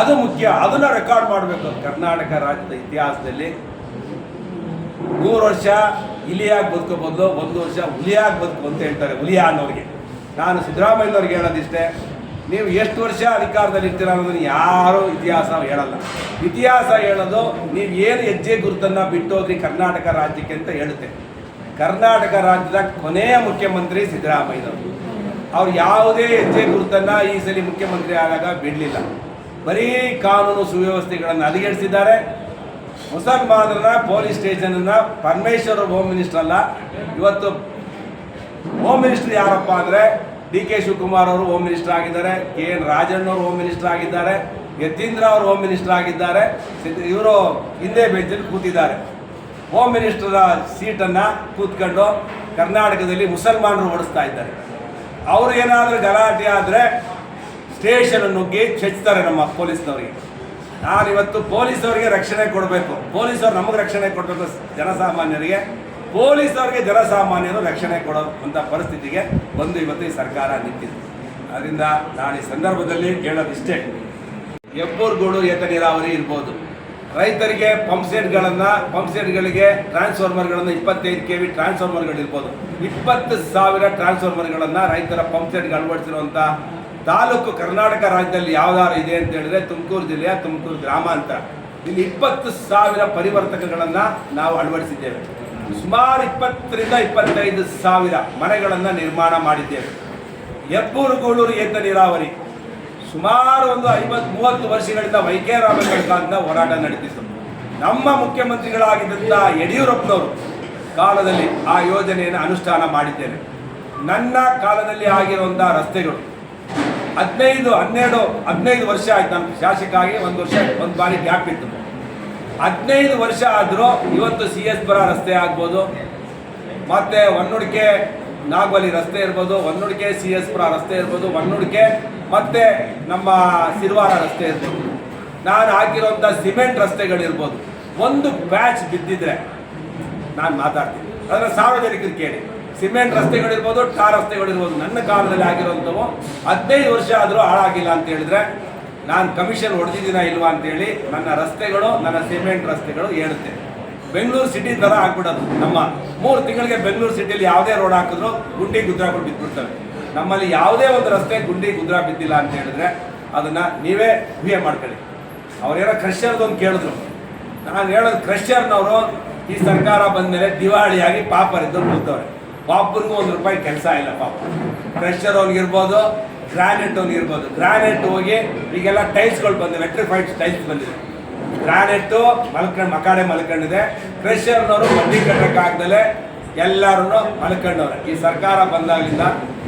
ಅದು ಮುಖ್ಯ. ಅದನ್ನ ರೆಕಾರ್ಡ್ ಮಾಡಬೇಕು. ಕರ್ನಾಟಕ ರಾಜ್ಯದ ಇತಿಹಾಸದಲ್ಲಿ ಮೂರು ವರ್ಷ ಇಲಿಯಾಗಿ ಬದಲು ಒಂದು ವರ್ಷ ಹುಲಿಯಾಗಿ ಬದುಕು ಅಂತ ಹೇಳ್ತಾರೆ ಹುಲಿಯ ಅನ್ನೋರಿಗೆ. ನಾನು ಸಿದ್ದರಾಮಯ್ಯನವ್ರಿಗೆ ಹೇಳೋದಿಷ್ಟೇ, ನೀವು ಎಷ್ಟು ವರ್ಷ ಅಧಿಕಾರದಲ್ಲಿ ಇರ್ತೀರ ಅನ್ನೋದನ್ನು ಯಾರೂ ಇತಿಹಾಸ ಹೇಳಲ್ಲ. ಇತಿಹಾಸ ಹೇಳೋದು ನೀವು ಏನು ಹೆಜ್ಜೆ ಗುರುತನ್ನು ಬಿಟ್ಟೋದ್ರಿ ಕರ್ನಾಟಕ ರಾಜ್ಯಕ್ಕೆ ಅಂತ ಹೇಳುತ್ತೆ. ಕರ್ನಾಟಕ ರಾಜ್ಯದ ಕೊನೆಯ ಮುಖ್ಯಮಂತ್ರಿ ಸಿದ್ದರಾಮಯ್ಯನವರು. ಅವ್ರು ಯಾವುದೇ ಹೆಜ್ಜೆ ಗುರುತನ್ನು ಈ ಸಲ ಮುಖ್ಯಮಂತ್ರಿ ಆದಾಗ ಬಿಡಲಿಲ್ಲ. ಬರೀ ಕಾನೂನು ಸುವ್ಯವಸ್ಥೆಗಳನ್ನು ಹದಗೆಡಿಸಿದ್ದಾರೆ. ಮುಸಲ್ಮಾನರನ್ನ ಪೊಲೀಸ್ ಸ್ಟೇಷನನ್ನು ಪರಮೇಶ್ವರ್ ಹೋಮ್ ಮಿನಿಸ್ಟರ್ ಅಲ್ಲ. ಇವತ್ತು ಹೋಮ್ ಮಿನಿಸ್ಟರ್ ಯಾರಪ್ಪ ಅಂದರೆ ಡಿ ಕೆ ಶಿವಕುಮಾರ್ ಅವರು ಹೋಮ್ ಮಿನಿಸ್ಟರ್ ಆಗಿದ್ದಾರೆ. ಕೆ ಎನ್ ರಾಜಣ್ಣ ಅವರು ಹೋಮ್ ಮಿನಿಸ್ಟರ್ ಆಗಿದ್ದಾರೆ. ಯತೀಂದ್ರ ಅವರು ಹೋಮ್ ಮಿನಿಸ್ಟರ್ ಆಗಿದ್ದಾರೆ. ಇವರು ಹಿಂದೆ ಬೆಂಚಲ್ಲಿ ಕೂತಿದ್ದಾರೆ. ಹೋಮ್ ಮಿನಿಸ್ಟರ್ ಸೀಟನ್ನು ಕೂತ್ಕೊಂಡು ಕರ್ನಾಟಕದಲ್ಲಿ ಮುಸಲ್ಮಾನರು ಓಡಿಸ್ತಾ ಇದ್ದಾರೆ. ಅವರು ಏನಾದರೂ ಗಲಾಟೆ ಆದರೆ ಸ್ಟೇಷನ್ ನುಗ್ಗಿ ಚೆಚ್ತಾರೆ ನಮ್ಮ ಪೊಲೀಸ್ನವರಿಗೆ. ನಾನಿವತ್ತು ಪೊಲೀಸವರಿಗೆ ರಕ್ಷಣೆ ಕೊಡಬೇಕು. ಪೊಲೀಸವ್ರು ನಮಗೆ ರಕ್ಷಣೆ ಕೊಡಬೇಕು ಜನಸಾಮಾನ್ಯರಿಗೆ. ಪೊಲೀಸವರಿಗೆ ಜನಸಾಮಾನ್ಯರು ರಕ್ಷಣೆ ಕೊಡೋ ಅಂತ ಪರಿಸ್ಥಿತಿಗೆ ಬಂದು ಇವತ್ತು ಈ ಸರ್ಕಾರ ನಿಂತಿದೆ. ಅದರಿಂದ ನಾನು ಈ ಸಂದರ್ಭದಲ್ಲಿ ಕೇಳೋದಿಷ್ಟೇ ಹೆಬ್ಬೂರ್ಗೋಡು ಏತ ನೀರಾವರಿ ಇರ್ಬೋದು. ರೈತರಿಗೆ ಪಂಪ್ ಸೆಟ್ಗಳನ್ನು ಪಂಪ್ ಸೆಟ್ಗಳಿಗೆ ಟ್ರಾನ್ಸ್ಫಾರ್ಮರ್ಗಳನ್ನು ಇಪ್ಪತ್ತೈದು ಕೆ ವಿ ಟ್ರಾನ್ಸ್ಫಾರ್ಮರ್ಗಳಿರ್ಬೋದು ಇಪ್ಪತ್ತು ಸಾವಿರ ಟ್ರಾನ್ಸ್ಫಾರ್ಮರ್ಗಳನ್ನು ರೈತರ ಪಂಪ್ ಸೆಟ್ಗೆ ಅಳವಡಿಸಿರುವಂಥ ತಾಲೂಕು ಕರ್ನಾಟಕ ರಾಜ್ಯದಲ್ಲಿ ಯಾವ್ದಾರು ಇದೆ ಅಂತ ಹೇಳಿದ್ರೆ ತುಮಕೂರು ಜಿಲ್ಲೆಯ ತುಮಕೂರು ಗ್ರಾಮ ಅಂತ. ಇಲ್ಲಿ ಇಪ್ಪತ್ತು ಸಾವಿರ ಪರಿವರ್ತಕಗಳನ್ನು ನಾವು ಅಳವಡಿಸಿದ್ದೇವೆ. ಸುಮಾರು ಇಪ್ಪತ್ತರಿಂದ ಇಪ್ಪತ್ತೈದು ಸಾವಿರ ಮನೆಗಳನ್ನು ನಿರ್ಮಾಣ ಮಾಡಿದ್ದೇವೆ. ಹೆಬ್ಬೂರು ಗೂಳೂರು ಏತ ನೀರಾವರಿ. ಸುಮಾರು ಒಂದು ಐವತ್ತು ಮೂವತ್ತು ವರ್ಷಗಳಿಂದ ವೈಕೆ ಅಂತ ಹೋರಾಟ ನಡೀತಿತ್ತು. ನಮ್ಮ ಮುಖ್ಯಮಂತ್ರಿಗಳಾಗಿದ್ದಂಥ ಯಡಿಯೂರಪ್ಪನವರು ಕಾಲದಲ್ಲಿ ಆ ಯೋಜನೆಯನ್ನು ಅನುಷ್ಠಾನ ಮಾಡಿದ್ದೇನೆ. ನನ್ನ ಕಾಲದಲ್ಲಿ ಆಗಿರುವಂಥ ರಸ್ತೆಗಳು ಹದಿನೈದು, ಹನ್ನೆರಡು, ಹದಿನೈದು ವರ್ಷ ಆಯ್ತು. ನಾನು ಶಾಸಕ ಆಗಿ ಒಂದು ವರ್ಷ, ಒಂದು ಬಾರಿ ಗ್ಯಾಪ್ ಇತ್ತು. ಹದಿನೈದು ವರ್ಷ ಆದರೂ ಇವತ್ತು ಸಿ ಎಸ್ ಪುರ ರಸ್ತೆ ಆಗ್ಬೋದು. ಮತ್ತು ಒನ್ನುಡಿಕೆ ನಾಗವಲಿ ರಸ್ತೆ ಇರ್ಬೋದು ಒನ್ನುಡಿಕೆ ಸಿ ಎಸ್ ಪುರ ರಸ್ತೆ ಇರ್ಬೋದು ಒನ್ನುಡಿಕೆ ಮತ್ತು ನಮ್ಮ ಸಿರ್ವಾರ ರಸ್ತೆ ಇರ್ಬೋದು. ನಾನು ಹಾಕಿರೋಂಥ ಸಿಮೆಂಟ್ ರಸ್ತೆಗಳಿರ್ಬೋದು. ಒಂದು ಬ್ಯಾಚ್ ಬಿದ್ದಿದ್ರೆ ನಾನು ಮಾತಾಡ್ತೀನಿ. ಅದನ್ನು ಸಾರ್ವಜನಿಕರು ಕೇಳಿ. ಸಿಮೆಂಟ್ ರಸ್ತೆಗಳಿರ್ಬೋದು, ಟಾರ್ ರಸ್ತೆಗಳಿರ್ಬೋದು, ನನ್ನ ಕಾಲದಲ್ಲಿ ಆಗಿರೋಂಥವು ಹದಿನೈದು ವರ್ಷ ಆದರೂ ಹಾಳಾಗಿಲ್ಲ ಅಂತ ಹೇಳಿದ್ರೆ ನಾನು ಕಮಿಷನ್ ಹೊಡೆದಿದ್ದೀನ ಇಲ್ವಾ ಅಂತೇಳಿ ನನ್ನ ರಸ್ತೆಗಳು, ನನ್ನ ಸಿಮೆಂಟ್ ರಸ್ತೆಗಳು ಹೇಳುತ್ತೆ ಬೆಂಗಳೂರು ಸಿಟಿ ಥರ ಆಗ್ಬಿಡೋದು. ನಮ್ಮ ಮೂರು ತಿಂಗಳಿಗೆ ಬೆಂಗಳೂರು ಸಿಟಿಯಲ್ಲಿ ಯಾವುದೇ ರೋಡ್ ಹಾಕಿದ್ರು ಗುಂಡಿ ಗುದ್ರಾಕೊಂಡು ಬಿದ್ದುಬಿಡ್ತವೆ ನಮ್ಮಲ್ಲಿ ಯಾವುದೇ ಒಂದು ರಸ್ತೆ ಗುಂಡಿ ಗುದ್ರಾ ಬಿದ್ದಿಲ್ಲ ಅಂತ ಹೇಳಿದ್ರೆ ಅದನ್ನು ನೀವೇ ಊಹೆ ಮಾಡ್ಕೊಳ್ಳಿ. ಅವ್ರೇನೋ ಕ್ರಷರ್ದೊಂದು ಕೇಳಿದ್ರು. ನಾನು ಹೇಳೋದು ಕ್ರಷರ್ನವರು ಈ ಸರ್ಕಾರ ಬಂದ ಮೇಲೆ ದಿವಾಳಿಯಾಗಿ ಪಾಪರಿದ್ದು ಕೂತವ್ರೆ ಪಾಪರಿಗೂ ಒಂದು ರೂಪಾಯಿ ಕೆಲಸ ಇಲ್ಲ ಪಾಪ. ಕ್ರಷರ್ ಅವ್ರಿಗಿರ್ಬೋದು ಗ್ರಾನೈಟ್ ಅವ್ರಿಗಿರ್ಬೋದು ಗ್ರಾನೈಟ್ ಹೋಗಿ ಈಗೆಲ್ಲ ಟೈಲ್ಸ್ಗಳು ಬಂದಿವೆ ಎಲೆಕ್ಟ್ರಿಫೈಡ್ ಟೈಲ್ಸ್ ಬಂದಿದೆ. ಗ್ರಾನೈಟು ಮಲ್ಕಂಡ್ ಮಕಾಡೆ ಮಲ್ಕೊಂಡಿದೆ. ಕ್ರಷರ್ನವರು ಬಡ್ಡಿ ಕಟ್ಟಕ್ಕಾಗ್ದಲೆ ಎಲ್ಲರೂ ಮಲ್ಕೊಂಡವ್ರೆ. ಈ ಸರ್ಕಾರ ಬಂದಾಗಿಂದ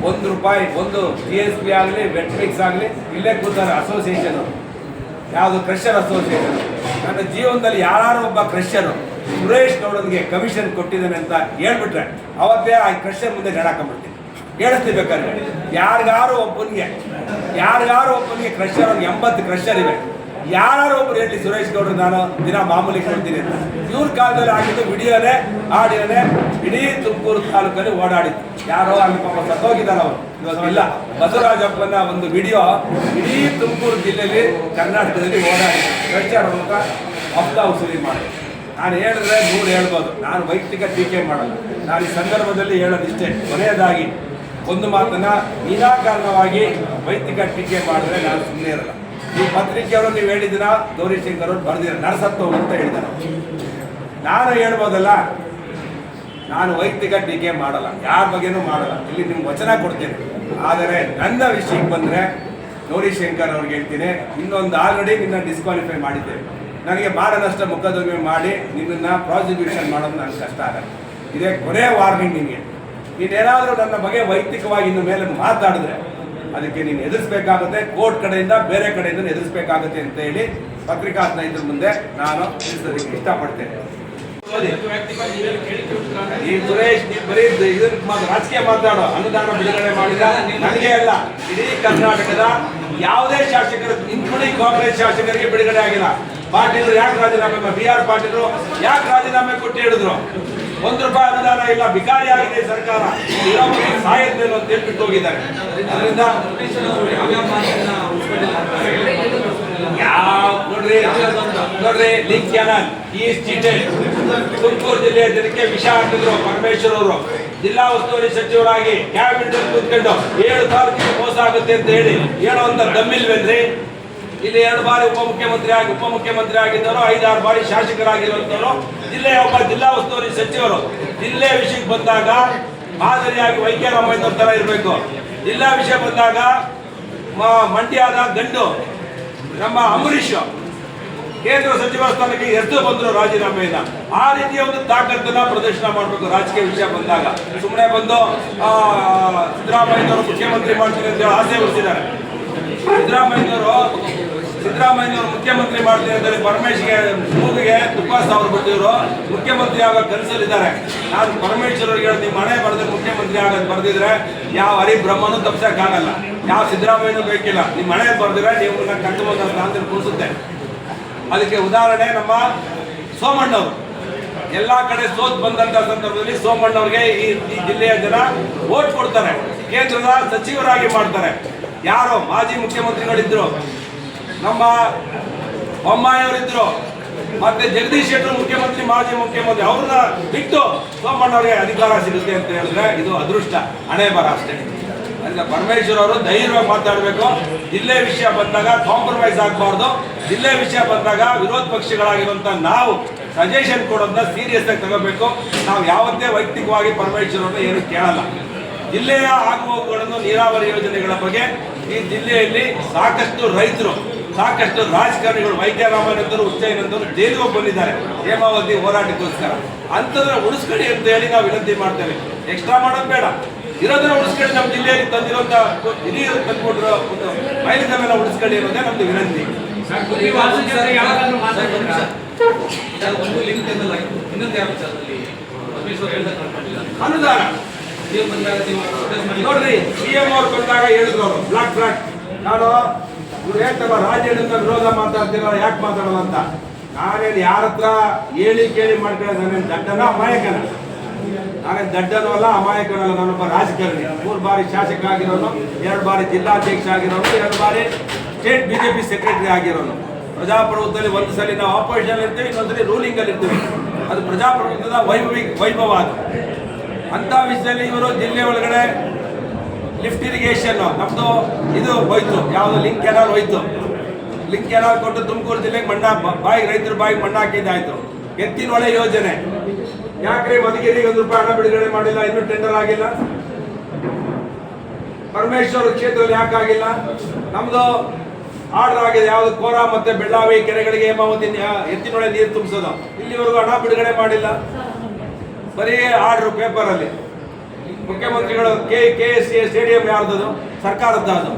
ಒಂದು ರೂಪಾಯಿ, ಒಂದು ಜಿ ಎಸ್ ಪಿ ಆಗಲಿ ವೆಟ್ಫ್ಲಿಕ್ಸ್ ಆಗಲಿ, ಇಲ್ಲೇ ಕೂತಾರೆ ಅಸೋಸಿಯೇಷನ್ ಯಾವುದು ಕ್ರೆಷರ್ ಅಸೋಸಿಯೇಷನ್ ನನ್ನ ಜೀವನದಲ್ಲಿ ಯಾರು ಒಬ್ಬ ಕ್ರೆಷರು ಸುರೇಶ್ ಗೌಡನಿಗೆ ಕಮಿಷನ್ ಕೊಟ್ಟಿದ್ದಾನೆ ಅಂತ ಹೇಳ್ಬಿಟ್ರೆ ಅವತ್ತೇ ಆ ಕ್ರೆಷರ್ ಮುಂದೆ ಕೇಳಿಸ್ತೀವಿ ಬೇಕಾದ್ರೆ. ಯಾರಿಗಾರು ಒಬ್ಬನಿಗೆ ಯಾರಿಗಾರು ಒಬ್ಬನಿಗೆ ಕ್ರೆಷರ್ ಎಂಬತ್ತು ಕ್ರೆಷರ್ ಇವೆ ಯಾರು ಒಬ್ರು ಹೇಳಿ ಸುರೇಶ್ ಗೌಡ್ರು, ನಾನು ದಿನ ಮಾಮೂಲಿ ಕೊಡ್ತೀನಿ ಅಂತ. ಇವ್ರ ಕಾಲದಲ್ಲಿ ಆಗಿದ್ದು ವಿಡಿಯೋನೇ, ಆಡಿಯೋನೇ ಇಡೀ ತುಮಕೂರು ತಾಲೂಕಲ್ಲಿ ಓಡಾಡಿದ್ದು ಯಾರೋ ಅಲ್ಲಿ ಪಾಪ ಸತ್ತೋಗಿದ್ದಾರೆ ಅವರು. ಇವಾಗ ಇಲ್ಲ. ಬಸವರಾಜಪ್ಪನ ಒಂದು ವಿಡಿಯೋ ಇಡೀ ತುಮಕೂರು ಜಿಲ್ಲೆಯಲ್ಲಿ ಕರ್ನಾಟಕದಲ್ಲಿ ಓಡಾಡಿ ಪ್ರಚಾರ ಮೂಲಕ ಹಬ್ಬ ವಸೂಲಿ ಮಾಡಿ ನಾನು ಹೇಳಿದ್ರೆ ನೂರು ಹೇಳ್ಬೋದು. ನಾನು ವೈಯಕ್ತಿಕ ಟೀಕೆ ಮಾಡೋದು ನಾನು ಈ ಸಂದರ್ಭದಲ್ಲಿ ಹೇಳೋದಿಷ್ಟೇ. ಕೊನೆಯದಾಗಿ ಒಂದು ಮಾತನ್ನ ವಿನಾಕಾರಣವಾಗಿ ವೈಯಕ್ತಿಕ ಟೀಕೆ ಮಾಡಿದ್ರೆ ನಾನು ಸುಮ್ಮನೆ ಇರಲ್ಲ. ಈ ಪತ್ರಿಕೆಯವರು ನೀವು ಹೇಳಿದಿರಾ ಗೌರಿ ಶಂಕರ್ ಅವರು ಬರೆದಿರ ನರಸತ್ವ ಅಂತ ಹೇಳಿದ್ದಾರೆ. ನಾನು ಹೇಳ್ಬೋದಲ್ಲ, ನಾನು ವೈಯಕ್ತಿಕ ಟೀಕೆ ಮಾಡಲ್ಲ. ಯಾರ ಬಗ್ಗೆನೂ ಮಾಡಲ್ಲ. ಇಲ್ಲಿ ನಿಮ್ಗೆ ವಚನ ಕೊಡ್ತೀನಿ. ಆದರೆ ನನ್ನ ವಿಷಯಕ್ಕೆ ಬಂದರೆ ಗೌರಿ ಶಂಕರ್ ಅವ್ರಿಗೆ ಹೇಳ್ತೀನಿ, ಇನ್ನೊಂದು ಆಲ್ರೆಡಿ ನಿನ್ನ ಡಿಸ್ಕ್ವಾಲಿಫೈ ಮಾಡಿದ್ದೇವೆ ನನಗೆ ಮಾನನಷ್ಟ ಮೊಕದ್ದಮೆ ಮಾಡಿ ನಿನ್ನನ್ನು ಪ್ರಾಸಿಕ್ಯೂಷನ್ ಮಾಡೋದು ನನಗೆ ಕಷ್ಟ ಆಗಲ್ಲ ಇದೇ ಕೊನೆಯ ವಾರ್ನಿಂಗ್ ನಿಮಗೆ. ನೀನೇನಾದರೂ ನನ್ನ ಬಗ್ಗೆ ವೈಯಕ್ತಿಕವಾಗಿ ಇನ್ನು ಮೇಲೆ ಮಾತಾಡಿದ್ರೆ ಅದಕ್ಕೆ ನೀನು ಎದುರಿಸಬೇಕಾಗುತ್ತೆ. ಕೋರ್ಟ್ ಕಡೆಯಿಂದ ಬೇರೆ ಕಡೆಯಿಂದ ಎದುರಿಸಬೇಕಾಗುತ್ತೆ ಅಂತ ಹೇಳಿ ಪತ್ರಿಕಾ ಸ್ನೇಹಿತರ ಮುಂದೆ ನಾನು ತಿಳಿಸೋದಕ್ಕೆ ಇಷ್ಟಪಡ್ತೇನೆ. ಈ ಸುರೇಶ್ ಬರೀ ರಾಜಕೀಯ ಮಾತಾಡೋ ಅನುದಾನ ಬಿಡುಗಡೆ ಮಾಡಿದ ನನಗೆ ಅಲ್ಲ, ಇಡೀ ಕರ್ನಾಟಕದ ಯಾವುದೇ ಶಾಸಕರು ಇನ್ಕ್ಲೂಡಿಂಗ್ ಕಾಂಗ್ರೆಸ್ ಶಾಸಕರಿಗೆ ಬಿಡುಗಡೆ ಆಗಿಲ್ಲ. ಪಾಟೀಲ್ ಯಾಕೆ ರಾಜೀನಾಮೆ ಬಿ ಆರ್ ಪಾಟೀಲ್ ಯಾಕೆ ರಾಜೀನಾಮೆ ಕೊಟ್ಟು ಹೇಳಿದ್ರು? ಒಂದು ರೂಪಾಯಿ ಅನುದಾನ ಇಲ್ಲ ಬಿಕಾರಿ ಆಗಿದೆ ಸರ್ಕಾರ. ಸಾಯದ್ಮೇಲೆ ಅಂತ ಹೇಳ್ಬಿಟ್ಟು ಹೋಗಿದ್ದಾರೆ. ಅದರಿಂದ ನೋಡ್ರಿ ಈ ಸ್ಟೇಟ್ ತುಮಕೂರು ಜಿಲ್ಲೆಯ ಜನಕ್ಕೆ ವಿಷ ಹಾಕಿದ್ರು ಪರಮೇಶ್ವರ್ ಅವರು. ಜಿಲ್ಲಾ ಉಸ್ತುವಾರಿ ಸಚಿವರಾಗಿ ಕ್ಯಾಬಿನೆಟ್ ಕೂತ್ಕೊಂಡು ಏಳು ತಾಲೂಕಿಗೆ ಮೋಸ ಆಗುತ್ತೆ ಅಂತ ಹೇಳಿ ಏನೋ ಅಂತ ದಮ್ಮಿಲ್ವೇನ್ರಿ? ಇಲ್ಲಿ ಎರಡು ಬಾರಿ ಉಪಮುಖ್ಯಮಂತ್ರಿ ಆಗಿ ಉಪಮುಖ್ಯಮಂತ್ರಿ ಆಗಿದ್ದವರು, ಐದಾರು ಬಾರಿ ಶಾಸಕರಾಗಿರುವಂತವರು ಜಿಲ್ಲೆಯ ಒಬ್ಬ ಜಿಲ್ಲಾ ಉಸ್ತುವಾರಿ ಸಚಿವರು ಜಿಲ್ಲೆ ವಿಷಯಕ್ಕೆ ಬಂದಾಗ ಮಾದರಿಯಾಗಿ ವೈದ್ಯರಾಮಯ್ಯ ತರ ಇರಬೇಕು. ಜಿಲ್ಲಾ ವಿಷಯ ಬಂದಾಗ ಮಂಡ್ಯದ ಗಂಡು, ನಮ್ಮ ಅಂಬರೀಷ್, ಕೇಂದ್ರ ಸಚಿವ ಸ್ಥಾನಕ್ಕೆ ಎದ್ದು ಬಂದರು ರಾಜೀನಾಮೆಯಿಂದ ಆ ರೀತಿಯ ಒಂದು ತಾಕತ್ತನ್ನ ಪ್ರದರ್ಶನ ಮಾಡಬೇಕು ರಾಜಕೀಯ ವಿಷಯ ಬಂದಾಗ. ಸುಮ್ಮನೆ ಬಂದು ಸಿದ್ದರಾಮಯ್ಯನವರು ಮುಖ್ಯಮಂತ್ರಿ ಮಾಡ್ತೀನಿ ಅಂತ ಹೇಳಿ ಆಸೆ ಹೊರಿಸಿದ್ದಾರೆ ಸಿದ್ದರಾಮಯ್ಯನವರು ಸಿದ್ದರಾಮಯ್ಯನವರು ಮುಖ್ಯಮಂತ್ರಿ ಮಾಡ್ತೀವಿ ಅಂತೇಳಿ ಪರಮೇಶ್ಗೆ ಮೂಗಿಗೆ ತುಪ್ಪ ಅವರು ಬಿಟ್ಟಿದ್ರು ಮುಖ್ಯಮಂತ್ರಿ ಆಗೋ ಕನಸಲ್ಲಿದ್ದಾರೆ. ನಾನು ಪರಮೇಶ್ವರ್ ಅವ್ರಿಗೆ ಹೇಳಿ, ನೀವು ಮನೆ ಬರೆದ್ರೆ ಮುಖ್ಯಮಂತ್ರಿ ಆಗೋದು ಬರ್ದಿದ್ರೆ ಯಾವ ಹರಿಬ್ರಹ್ಮನೂ ತಪ್ಸಕ್ಕಾಗಲ್ಲ. ಯಾವ ಸಿದ್ದರಾಮಯ್ಯನೂ ಬೇಕಿಲ್ಲ. ನಿಮ್ಮ ಮನೆ ಬರೆದ್ರೆ ನೀವು ಕಟ್ಟು ಬಂದ ಸ್ಥಾನದಲ್ಲಿ ಕೂರಿಸುತ್ತೆ. ಅದಕ್ಕೆ ಉದಾಹರಣೆ ನಮ್ಮ ಸೋಮಣ್ಣವರು. ಎಲ್ಲಾ ಕಡೆ ಸೋತ್ ಬಂದಂತ ಸಂದರ್ಭದಲ್ಲಿ ಸೋಮಣ್ಣವ್ರಿಗೆ ಈ ಈ ಜಿಲ್ಲೆಯ ಜನ ಓಟ್ ಕೊಡ್ತಾರೆ. ಕೇಂದ್ರದ ಸಚಿವರಾಗಿ ಮಾಡ್ತಾರೆ. ಯಾರೋ ಮಾಜಿ ಮುಖ್ಯಮಂತ್ರಿಗಳಿದ್ರು. ನಮ್ಮ ಬೊಮ್ಮಾಯಿಯವರಿದ್ದರು ಮತ್ತೆ ಜಗದೀಶ್ ಶೆಟ್ಟರ್ ಮುಖ್ಯಮಂತ್ರಿ, ಮಾಜಿ ಮುಖ್ಯಮಂತ್ರಿ, ಅವ್ರನ್ನ ಬಿಟ್ಟು ಸೋಮಣ್ಣವ್ರಿಗೆ ಅಧಿಕಾರ ಸಿಗುತ್ತೆ ಅಂತ ಹೇಳಿದ್ರೆ ಇದು ಅದೃಷ್ಟ. ಹಣೆ ಬರ ಅಷ್ಟೇ. ಅದರಿಂದ ಪರಮೇಶ್ವರ್ ಅವರು ಧೈರ್ಯವಾಗಿ ಮಾತಾಡಬೇಕು. ಜಿಲ್ಲೆ ವಿಷಯ ಬಂದಾಗ ಕಾಂಪ್ರಮೈಸ್ ಆಗಬಾರ್ದು. ಜಿಲ್ಲೆ ವಿಷಯ ಬಂದಾಗ ವಿರೋಧ ಪಕ್ಷಗಳಾಗಿರುವಂತ ನಾವು ಸಜೆಷನ್ ಕೊಡೋದನ್ನ ಸೀರಿಯಸ್ ಆಗಿ ತಗೋಬೇಕು. ನಾವು ಯಾವತ್ತೇ ವೈಯಕ್ತಿಕವಾಗಿ ಪರಮೇಶ್ವರ್ ಅವ್ರನ್ನ ಏನು ಕೇಳಲ್ಲ. ಜಿಲ್ಲೆಯ ಆಗುಹೋಗುಗಳನ್ನು ನೀರಾವರಿ ಯೋಜನೆಗಳ ಬಗ್ಗೆ ಈ ಜಿಲ್ಲೆಯಲ್ಲಿ ಸಾಕಷ್ಟು ರೈತರು ಸಾಕಷ್ಟು ರಾಜಕಾರಣಿಗಳು ವೈದ್ಯರಾಮನಂದರು ಉಚ್ಚಯ್ಯನಂದರು ಜೈಲಿಗೆ ಬಂದಿದ್ದಾರೆ. ಹೇಮಾವತಿ ಹೋರಾಟಕ್ಕೋಸ್ಕರ. ಅಂಥದ್ರ ಉಳಿಸ್ಕಡಿ ಅಂತ ಹೇಳಿ ನಾವು ವಿನಂತಿ ಮಾಡ್ತೇವೆ. ಎಕ್ಸ್ಟ್ರಾ ಮಾಡೋದು ಬೇಡ. ಇರೋದನ್ನ ಉಳಿಸ್ಕೊಳ್ಳಿ ನಮ್ಮ ಜಿಲ್ಲೆಯಲ್ಲಿ ತಂದಿರುವಂತ ಇಲ್ಲಿ ತಂದ್ಕೊಟ್ಟಿರೋ ಒಂದು ಮೈಲಿಗಲ್ಲೆಲ್ಲ ಉಳಿಸ್ಕೊಳ್ಳಿ ಅನ್ನೋದೇ ನಮ್ದು ವಿನಂತಿ. ಅನುದಾನ. ನೋಡ್ರಿ ಸಿ ಎಂ ಅವ್ರು ಬಂದಾಗ ಹೇಳಿದ್ರು ಅವರು. Block block. ನಾನು ಇವ್ರು ಹೇಳ್ತಾರ ರಾಜ್ಯದಿಂದ ವಿರೋಧ ಮಾತಾಡ್ತೀರ ಯಾಕೆ ಮಾತಾಡೋದು ಅಂತ? ನಾನೇನು ಯಾರ ಹತ್ರ ಹೇಳಿ ಕೇಳಿ ಮಾಡ್ಕೊಳ್ಳೋದು ನಾನೇನು ದಡ್ಡನ ಅಮಾಯಕನ? ನಾನೇನು ದಡ್ಡನೂ ಅಲ್ಲ ಅಮಾಯಕನಲ್ಲ ನಾನೊಬ್ಬ ರಾಜಕಾರಣಿ. ಮೂರು ಬಾರಿ ಶಾಸಕ ಆಗಿರೋನು, ಎರಡು ಬಾರಿ ಜಿಲ್ಲಾಧ್ಯಕ್ಷ ಆಗಿರೋನು, ಎರಡು ಬಾರಿ ಸ್ಟೇಟ್ ಬಿಜೆಪಿ ಸೆಕ್ರೆಟರಿ ಆಗಿರೋನು. ಪ್ರಜಾಪ್ರಭುತ್ವದಲ್ಲಿ ಒಂದು ಸಲ ನಾವು ಆಪೋಸಿಷನ್ ಇರ್ತೀವಿ ಇನ್ನೊಂದ್ಸಲಿ ರೂಲಿಂಗ್ ಅಲ್ಲಿ ಇರ್ತೀವಿ. ಅದು ಪ್ರಜಾಪ್ರಭುತ್ವದ ವೈಭವಿ ವೈಭವ ಅದು. ಅಂತ ವಿಷಯದಲ್ಲಿ ಇವರು ಜಿಲ್ಲೆ ಒಳಗಡೆ ಲಿಫ್ಟ್ ಇರಿಗೇಷನ್ ನಮ್ದು ಇದು ಹೋಯ್ತು. ಯಾವುದು? ಲಿಂಕ್ ಕೆನಾಲ್ ಹೋಯ್ತು. ಲಿಂಕ್ ಕೆನಾಲ್ ಕೊಟ್ಟು ತುಮಕೂರು ಜಿಲ್ಲೆಗೆ ಮಣ್ಣ ಬಾಯಿ, ರೈತರು ಬಾಯಿಗೆ ಮಣ್ಣ ಹಾಕಿದ್ದಾಯ್ತು. ಎತ್ತಿನೊಳೆ ಯೋಜನೆ. ಯಾಕ್ರಿ ಮಧುಗಿರಿಗೆ ಒಂದು ರೂಪಾಯಿ ಹಣ ಬಿಡುಗಡೆ ಮಾಡಿಲ್ಲ, ಇನ್ನೂ ಟೆಂಡರ್ ಆಗಿಲ್ಲ? ಪರಮೇಶ್ವರ ಕ್ಷೇತ್ರದಲ್ಲಿ ಯಾಕಾಗಿಲ್ಲ ನಮ್ದು ಆರ್ಡರ್ ಆಗಿದೆ. ಯಾವುದು? ಕೋರ ಮತ್ತೆ ಬೆಳ್ಳಾವಿ ಕೆರೆಗಳಿಗೆ ಹೇಮಾವತಿ ಎತ್ತಿನೊಳೆ ನೀರು ತುಂಬಿಸೋದು. ಇಲ್ಲಿವರೆಗೂ ಹಣ ಬಿಡುಗಡೆ ಮಾಡಿಲ್ಲ. ಬರೀ ಆರ್ಡರ್ ಪೇಪರ್ ಅಲ್ಲಿ. ಮುಖ್ಯಮಂತ್ರಿಗಳು K K S C stadium ಯಾರ್ದದು? ಸರ್ಕಾರದ್ದು ಅದು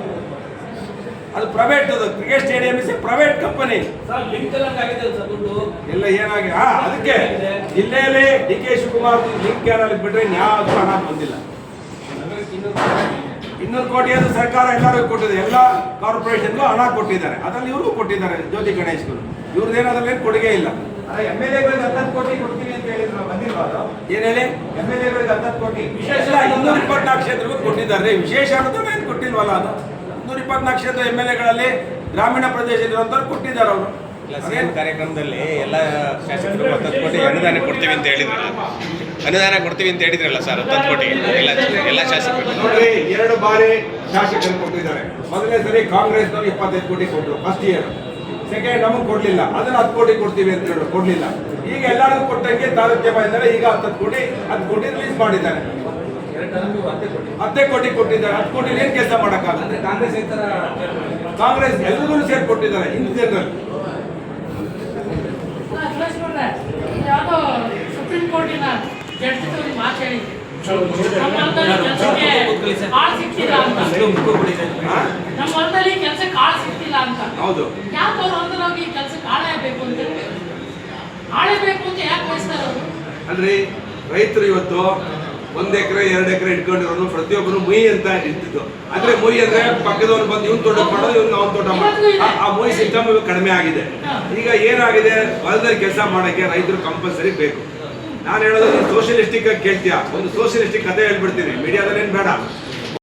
ಅದು ಪ್ರೈವೇಟ್ ಅದು cricket stadium is private company. ಎಲ್ಲ ಆಗಿದೆ ಸರ್ ದುಡ್ಡು? ಎಲ್ಲ ಏನಾಗಿ ಹಾ ಅದಕ್ಕೆ ಜಿಲ್ಲೆಯಲ್ಲಿ ಡಿ ಕೆ ಶಿವಕುಮಾರ್ ಲಿಂಕ್ ಯಾರಲ್ಲಿ ಬಿಟ್ರೆ ಯಾವ್ದು ಹಣ ಬಂದಿಲ್ಲ. ಇನ್ನೂರು ಕೋಟಿ ಅದು ಸರ್ಕಾರ ಎಲ್ಲರಿಗೂ ಕೊಟ್ಟಿದೆ. ಎಲ್ಲ ಕಾರ್ಪೊರೇಷನ್ಗೂ ಹಣ ಕೊಟ್ಟಿದ್ದಾರೆ. ಅದರಲ್ಲಿ ಇವ್ರಿಗೂ ಕೊಟ್ಟಿದ್ದಾರೆ ಜ್ಯೋತಿ ಗಣೇಶ್ಗಳು. ಇವ್ರದ್ದು ಏನಾದ್ರಲ್ಲಿ ಕೊಡುಗೆ ಇಲ್ಲ. ಎಂ ಎಲ್ ಎಗಳಿಗೆ ಹತ್ತತ್ತು ಕೋಟಿ ಕೊಡ್ತೀವಿ ಅಂತ ಹೇಳಿದ್ರು ಬಂದಿಲ್ವಾ ಅದು ಏನ್ ಹೇಳಿ? ಎಂ ಎಲ್ ಎಗಳಿಗೆ ಹತ್ತತ್ತು ಕೋಟಿ. ವಿಶೇಷ ಇನ್ನೂರ ಇಪ್ಪತ್ನಾಲ್ಕು ಕ್ಷೇತ್ರಕ್ಕೂ ಕೊಟ್ಟಿದ್ದಾರೆ. ವಿಶೇಷ ಅನುದಾನ ಏನು ಕೊಟ್ಟಿಲ್ವಲ್ಲ ಅದು? ಇನ್ನೂರ ಇಪ್ಪತ್ನಾಲ್ಕು ಕ್ಷೇತ್ರ ಎಂ ಎಲ್ ಎಗಳಲ್ಲಿ ಗ್ರಾಮೀಣ ಪ್ರದೇಶದಲ್ಲಿರುವಂಥವ್ರು ಕೊಟ್ಟಿದ್ದಾರೆ ಅವರು. ಕಾರ್ಯಕ್ರಮದಲ್ಲಿ ಎಲ್ಲ ಶಾಸಕರು ಹತ್ತತ್ತು ಕೋಟಿ ಅನುದಾನ ಕೊಡ್ತೀವಿ ಅಂತ ಹೇಳಿದ್ರಲ್ಲ ಅನುದಾನ ಕೊಡ್ತೀವಿ ಅಂತ ಹೇಳಿದ್ರಲ್ಲ ಸರ್ ಹತ್ತತ್ತು ಕೋಟಿ. ಎಲ್ಲ ಎಲ್ಲ ಶಾಸಕರು. ನೋಡ್ರಿ ಎರಡು ಬಾರಿ ಶಾಸಕರು ಕೊಟ್ಟಿದ್ದಾರೆ. ಮೊದಲನೇ ಸರಿ ಕಾಂಗ್ರೆಸ್ನವರು ಇಪ್ಪತ್ತೈದು ಕೋಟಿ ಕೊಟ್ಟರು ಫಸ್ಟ್ ಇಯರ್ ಸೆಕೆಂಡ್ ನಮಗೆ ಕೊಡ್ಲಿಲ್ಲ ಅದನ್ನ ಹತ್ತು ಕೋಟಿ ಕೊಡ್ತೀವಿ ಅಂತ ಹೇಳಿ ಕೊಡ್ಲಿಲ್ಲ ಈಗ ಎಲ್ಲರಿಗೂ ಕೊಟ್ಟಂಗೆ ತಾರತಮ್ಯ ಇದ್ದಾರೆ ಈಗ ಹತ್ತು ಕೋಟಿ ಹತ್ತು ಕೋಟಿ ರಿಲೀಸ್ ಮಾಡಿದ್ದಾರೆ ಹತ್ತೆ ಕೋಟಿ ಕೊಟ್ಟಿದ್ದಾರೆ ಹತ್ತು ಕೋಟಿ ಏನ್ ಕೆಲಸ ಮಾಡೋಕ್ಕಾಗಲ್ಲ ಅಂದ್ರೆ ಕಾಂಗ್ರೆಸ್ ಕಾಂಗ್ರೆಸ್ ಎಲ್ಲರಿಗೂ ಸೇರಿ ಕೊಟ್ಟಿದ್ದಾರೆ ಹಿಂದೂ ಜನರಲ್ ಯಾವುದೋ ಸುಪ್ರೀಂ ಕೋರ್ಟಿನ ಜಡ್ಜ್ ಮಾತು ನಮ್ಮ ಹೊಲದಲ್ಲಿ ಕೆಲಸಕ್ಕೆ ಕಾಳು ಸಿಗ್ತಿಲ್ಲ ಅಂತ ನಮ್ಮ ಹೊಲದಲ್ಲಿ ಕೆಲಸ ಕಾಳು ಅಂತ. ಹೌದು. ಯಾಕೆ ಅಂದ್ರೆ ನಮ್ಗೆ ಹೋಗಿ ಕೆಲಸ ಕಾಳೇ ಬೇಕು ಅಂತ ಅಂತ ಯಾಕೆ ಬಯಸ್ತಾರೆ ಅವರು ಅಲ್ರಿ ರೈತರು ಇವತ್ತು ಒಂದ್ ಎಕರೆ ಎರಡು ಎಕರೆ ಇಟ್ಕೊಂಡಿರೋನು ಪ್ರತಿಯೊಬ್ಬರು ಮುಯಿ ಅಂತ ಇರ್ತಿದ್ದು ಅಂದ್ರೆ ಮುಯಿ ಅಂದ್ರೆ ಪಕ್ಕದವನು ಬಂದು ಇವ್ನ ತೋಟ ಮಾಡೋದು ಇವ್ನು ಅವ್ನ ತೋಟ ಮಾಡೋದು ಆ- ಮೊಯ್ ಸಿಸ್ಟಮ್ ಕಡಿಮೆ ಆಗಿದೆ. ಈಗ ಏನಾಗಿದೆ? ಹೊಲದಲ್ಲಿ ಕೆಲಸ ಮಾಡಕ್ಕೆ ರೈತರು ಕಂಪಲ್ಸರಿ ಬೇಕು. ನಾನು ಹೇಳೋದು ಸೋಷಿಯಲಿಸ್ಟಿಕ್ ಕೇಳ್ತೀಯ? ಒಂದು ಸೋಷಿಯಲಿಸ್ಟಿಕ್ ಕತೆ ಹೇಳ್ಬಿಡ್ತೀನಿ. ಮೀಡಿಯಾದಲ್ಲಿ ಏನ್ ಬೇಡ.